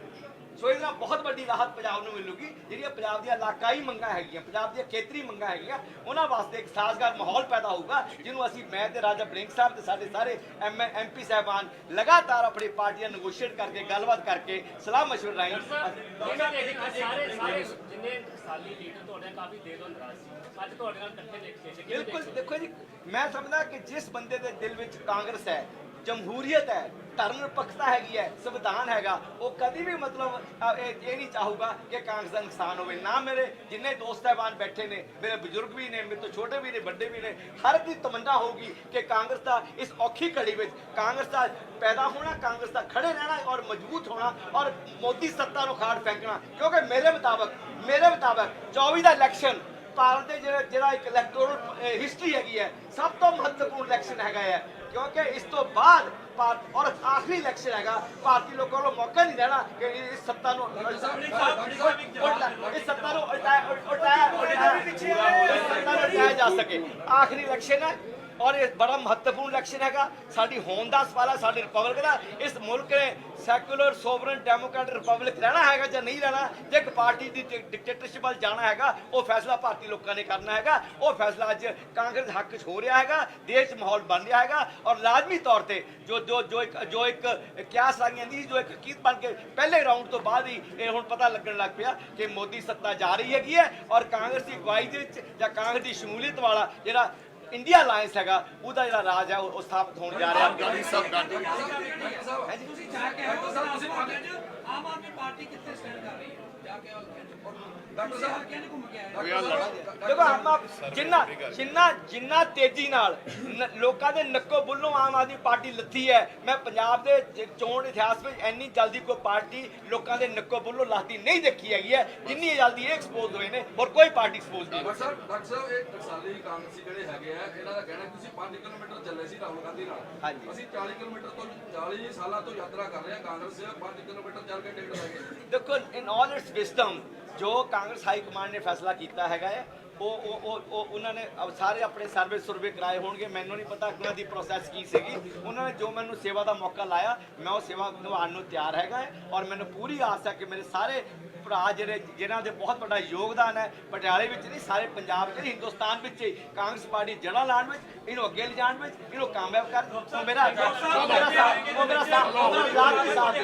ਸੋ ਇਹਦੇ ਨਾਲ ਬਹੁਤ ਵੱਡੀ ਰਾਹਤ ਪੰਜਾਬ ਨੂੰ ਮਿਲੂਗੀ। ਜਿਹੜੀਆਂ ਪੰਜਾਬ ਦੀਆਂ ਇਲਾਕਾਈ ਮੰਗਾਂ ਹੈਗੀਆਂ ਪੰਜਾਬ ਦੀਆਂ ਖੇਤਰੀ ਮੰਗਾਂ ਹੈਗੀਆਂ ਉਹਨਾਂ ਵਾਸਤੇ ਇੱਕ ਸਾਜ਼ਗਾਰ ਮਾਹੌਲ ਪੈਦਾ ਹੋਊਗਾ ਜਿਹਨੂੰ ਅਸੀਂ ਮੈਂ ਤੇ ਰਾਜਾ ਬ੍ਰਿੰਕ ਸਾਹਿਬ ਤੇ ਸਾਡੇ ਸਾਰੇ ਐਮ ਐਮਪੀ ਸਾਹਿਬਾਨ ਲਗਾਤਾਰ ਆਪਣੀ ਪਾਰਟੀਆਂ ਨੈਗੋਸ਼ੀਏਟ ਕਰਕੇ ਗੱਲਬਾਤ ਕਰਕੇ ਸਲਾਹ ਮਸ਼ਵਰ ਰਾਹੀਂ ਉਹਨਾਂ ਦੇ ਅੱਜ ਸਾਰੇ ਸਾਰੇ ਜਿੰਨੇ ਸਾਲੀ ਲੀਡਰ ਤੁਹਾਡੇ ਨਾਲ ਕਾਫੀ ਦੇਰ ਤੋਂ ਨਾਰਾਜ਼ ਸੀ। ਅੱਜ ਤੁਹਾਡੇ ਨਾਲ ਇਕੱਠੇ ਦੇਖੇ ਸੀ ਕਿਵੇਂ ਬਿਲਕੁਲ ਦੇਖੋ ਜੀ ਮੈਂ ਸਮਝਦਾ ਕਿ ਜਿਸ ਬੰਦੇ ਦੇ ਦਿਲ ਵਿੱਚ ਕਾਂਗਰਸ ਹੈ ਜਮਹੂਰੀਅਤ ਹੈ, ਧਰਮ ਨਿਰਪੱਖਤਾ ਹੈਗੀ ਹੈ, ਸੰਵਿਧਾਨ ਹੈਗਾ, ਉਹ ਕਦੀ ਵੀ ਮਤਲਬ ਇਹ ਇਹ ਨਹੀਂ ਚਾਹੂਗਾ ਕਿ ਕਾਂਗਰਸ ਦਾ ਨੁਕਸਾਨ ਹੋਵੇ। ਨਾ ਮੇਰੇ ਜਿੰਨੇ ਦੋਸਤ ਸਾਹਿਬਾਨ ਬੈਠੇ ਨੇ, ਮੇਰੇ ਬਜ਼ੁਰਗ ਵੀ ਨੇ, ਮੇਰੇ ਤੋਂ ਛੋਟੇ ਵੀ ਨੇ, ਵੱਡੇ ਵੀ ਨੇ, ਹਰ ਇੱਕ ਦੀ ਤਮੰਨਾ ਹੋਊਗੀ ਕਿ ਕਾਂਗਰਸ ਦਾ ਇਸ ਔਖੀ ਘੜੀ ਵਿੱਚ ਕਾਂਗਰਸ ਦਾ ਪੈਦਾ ਹੋਣਾ, ਕਾਂਗਰਸ ਦਾ ਖੜੇ ਰਹਿਣਾ ਔਰ ਮਜ਼ਬੂਤ ਹੋਣਾ ਔਰ ਮੋਦੀ ਸੱਤਾ ਨੂੰ ਖਾੜ ਫੈਂਕਣਾ। ਕਿਉਂਕਿ ਮੇਰੇ ਮੁਤਾਬਕ ਮੇਰੇ ਮੁਤਾਬਕ 24 ਦਾ ਇਲੈਕਸ਼ਨ ਭਾਰਤ ਦੇ ਜਿਹੜਾ ਜਿਹੜਾ ਇੱਕ ਇਲੈਕਟੋਰਲ ਹਿਸਟਰੀ ਹੈਗੀ ਹੈ, ਸਭ ਤੋਂ ਮਹੱਤਵਪੂਰਨ ਇਲੈਕਸ਼ਨ ਹੈਗਾ ਹੈ। ਕਿਉਂਕਿ ਇਸ ਤੋਂ ਬਾਅਦ ਭਾਰਤ ਔਰ ਆਖਰੀ ਇਲੈਕਸ਼ਨ ਹੈਗਾ ਭਾਰਤੀ ਲੋਕਾਂ ਨੂੰ ਮੌਕਾ ਨਹੀਂ ਦੇਣਾ ਕਿ ਇਸ ਸੱਤਾ ਨੂੰ ਇਸ ਸੱਤਾ ਨੂੰ ਉਲਟਾਇਆ ਉਲਟਾਇਆ ਜਾ ਸਕੇ ਆਖਰੀ ਇਲੈਕਸ਼ਨ ਹੈ ਔਰ ਇਹ ਬੜਾ ਮਹੱਤਵਪੂਰਨ ਇਲੈਕਸ਼ਨ ਹੈਗਾ। ਸਾਡੀ ਹੋਂਦ ਦਾ ਸਵਾਲ ਹੈ, ਸਾਡੀ ਰਿਪਬਲਿਕ ਦਾ। ਇਸ ਮੁਲਕ ਨੇ ਸੈਕੂਲਰ ਸੋਵਰਨ ਡੈਮੋਕ੍ਰੈਟ ਰਿਪਬਲਿਕ ਰਹਿਣਾ ਹੈਗਾ ਜਾਂ ਨਹੀਂ ਰਹਿਣਾ, ਜੇ ਇੱਕ ਪਾਰਟੀ ਦੀ ਡਿਕਟੇਟਰਸ਼ਿਪ ਵੱਲ ਜਾਣਾ ਹੈਗਾ, ਉਹ ਫੈਸਲਾ ਭਾਰਤੀ ਲੋਕਾਂ ਨੇ ਕਰਨਾ ਹੈਗਾ। ਉਹ ਫੈਸਲਾ ਅੱਜ ਕਾਂਗਰਸ ਦੇ ਹੱਕ 'ਚ ਹੋ ਰਿਹਾ ਹੈਗਾ, ਦੇਸ਼ ਮਾਹੌਲ ਬਣ ਰਿਹਾ ਹੈਗਾ। ਔਰ ਲਾਜ਼ਮੀ ਤੌਰ ਤੇ ਜੋ ਜੋ ਜੋ ਇੱਕ ਜੋ ਇੱਕ ਕਿਆਸ ਰਾਹੀਂ ਆਂਦੀ ਸੀ ਜੋ ਇੱਕ ਕੀਤ ਬਣ ਕੇ ਪਹਿਲੇ ਰਾਊਂਡ ਤੋਂ ਬਾਅਦ ਹੀ ਇਹ ਹੁਣ ਪਤਾ ਲੱਗਣ ਲੱਗ ਪਿਆ ਕਿ ਮੋਦੀ ਸੱਤਾ ਜਾ ਰਹੀ ਹੈਗੀ ਹੈ। ਔਰ ਕਾਂਗਰਸ ਦੀ ਅਗਵਾਈ ਦੇ ਵਿੱਚ ਜਾਂ ਕਾਂਗਰਸ ਦੀ ਸ਼ਮੂਲੀਅਤ ਵਾਲਾ ਜਿਹੜਾ ਇੰਡੀਆ ਅਲਾਈਅੰਸ ਹੈਗਾ ਉਹਦਾ ਜਿਹੜਾ ਰਾਜ ਹੈ ਉਹ ਸਥਾਪਿਤ ਹੋਣ ਜਾ ਰਿਹਾ। ਗਾਂਧੀ ਸਾਹਿਬ ਗਾਂਧੀ ਤੁਸੀਂ ਜਾ ਕੇ ਆਏ ਹੋ ਸਾਰੇ ਮੌਕੇ 'ਚ ਆਮ ਆਦਮੀ ਪਾਰਟੀ ਕਿੱਥੇ ਸਟੈਂਡ ਕਰ ਰਹੀ ਹੈ। ਜਾ ਕੇ ਆਓ ਡਾਕਟਰ ਸਾਹਿਬ ਕਹਿੰਦੇ ਘੁੰਮ ਕੇ ਆਏ? ਆਪਾਂ ਜਿੰਨਾ ਜਿੰਨਾ ਜਿੰਨਾ ਤੇਜ਼ੀ ਨਾਲ ਲੋਕਾਂ ਦੇ ਨੱਕੋ ਬੁੱਲੋਂ ਆਮ ਆਦਮੀ ਪਾਰਟੀ ਲੱਥੀ ਹੈ ਮੈਂ ਪੰਜਾਬ ਦੇ ਚੋਣ ਇਤਿਹਾਸ ਵਿੱਚ ਇੰਨੀ ਜਲਦੀ ਕੋਈ ਪਾਰਟੀ ਲੋਕਾਂ ਦੇ ਨੱਕੋ ਬੁੱਲੋਂ ਲਾਤੀ ਨਹੀਂ ਦੇਖੀ ਹੈਗੀ ਹੈ। ਜਿੰਨੀ ਜਲਦੀ ਇਹ ਐਕਸਪੋਜ਼ ਹੋਏ ਨੇ ਹੋਰ ਕੋਈ ਪਾਰਟੀ ਐਕਸਪੋਜ਼ ਨਹੀਂ ਡਾਕਟਰ ਸਾਹਿਬ ਡਾਕਟਰ ਸਾਹਿਬ ਇਹ ਟਕਸਾਲੀ ਕਾਂਗਰਸੀ ਜਿਹੜੇ ਹੈਗੇ ਆ ਇਹਨਾਂ ਦਾ ਕਹਿਣਾ ਤੁਸੀਂ 5 ਕਿਲੋਮੀਟਰ ਚੱਲੇ ਸੀ ਰਾਹੁਲ ਗਾਂਧੀ ਨਾਲ। ਹਾਂਜੀ। ਅਸੀਂ 40 ਕਿਲੋਮੀਟਰ ਤੋਂ 40 ਸਾਲਾਂ ਤੋਂ ਯਾਤਰਾ ਕਰ ਰਹੇ ਹਾਂ ਕਾਂਗਰਸ 5 ਕਿਲੋਮੀਟਰ ਚੱਲ ਕੇ ਟਿਕਟ ਲੈ ਗਏ ਦੇਖੋ ਇਨ ਆਲ ਇਟਸ ਵਿਜ਼ਡਮ ਜੋ ਕਾਂਗਰਸ ਹਾਈ ਕਮਾਂਡ ਨੇ ਫੈਸਲਾ ਕੀਤਾ ਹੈਗਾ ਹੈ, ਉਹ ਉਹ ਉਹ ਉਹਨਾਂ ਨੇ ਸਾਰੇ ਆਪਣੇ ਸਰਵੇ ਸੁਰਵੇ ਕਰਾਏ ਹੋਣਗੇ, ਮੈਨੂੰ ਨਹੀਂ ਪਤਾ ਉਹਨਾਂ ਦੀ ਪ੍ਰੋਸੈਸ ਕੀ ਸੀਗੀ। ਉਹਨਾਂ ਨੇ ਜੋ ਮੈਨੂੰ ਸੇਵਾ ਦਾ ਮੌਕਾ ਲਾਇਆ, ਮੈਂ ਉਹ ਸੇਵਾ ਨਿਭਾਉਣ ਨੂੰ ਤਿਆਰ ਹੈਗਾ ਹੈ ਔਰ ਮੈਨੂੰ ਪੂਰੀ ਆਸ ਹੈ ਕਿ ਮੇਰੇ ਸਾਰੇ ਭਰਾ ਜਿਹੜੇ, ਜਿਨ੍ਹਾਂ ਦੇ ਬਹੁਤ ਵੱਡਾ ਯੋਗਦਾਨ ਹੈ, ਪਟਿਆਲੇ ਵਿੱਚ ਨਹੀਂ, ਸਾਰੇ ਪੰਜਾਬ 'ਚ ਨਹੀਂ, ਹਿੰਦੁਸਤਾਨ ਵਿੱਚ ਹੀ, ਕਾਂਗਰਸ ਪਾਰਟੀ ਜੜਾ ਲਾਉਣ ਵਿੱਚ, ਇਹਨੂੰ ਅੱਗੇ ਲਿਜਾਣ ਵਿੱਚ, ਇਹਨੂੰ ਕਾਮਯਾਬ ਕਰ ਉਹ ਮੇਰਾ ਉਹ ਮੇਰਾ ਸਾਥ ਉਹ ਮੇਰਾ ਸਾਥ ਉਹ ਮੇਰਾ ਸਾਥ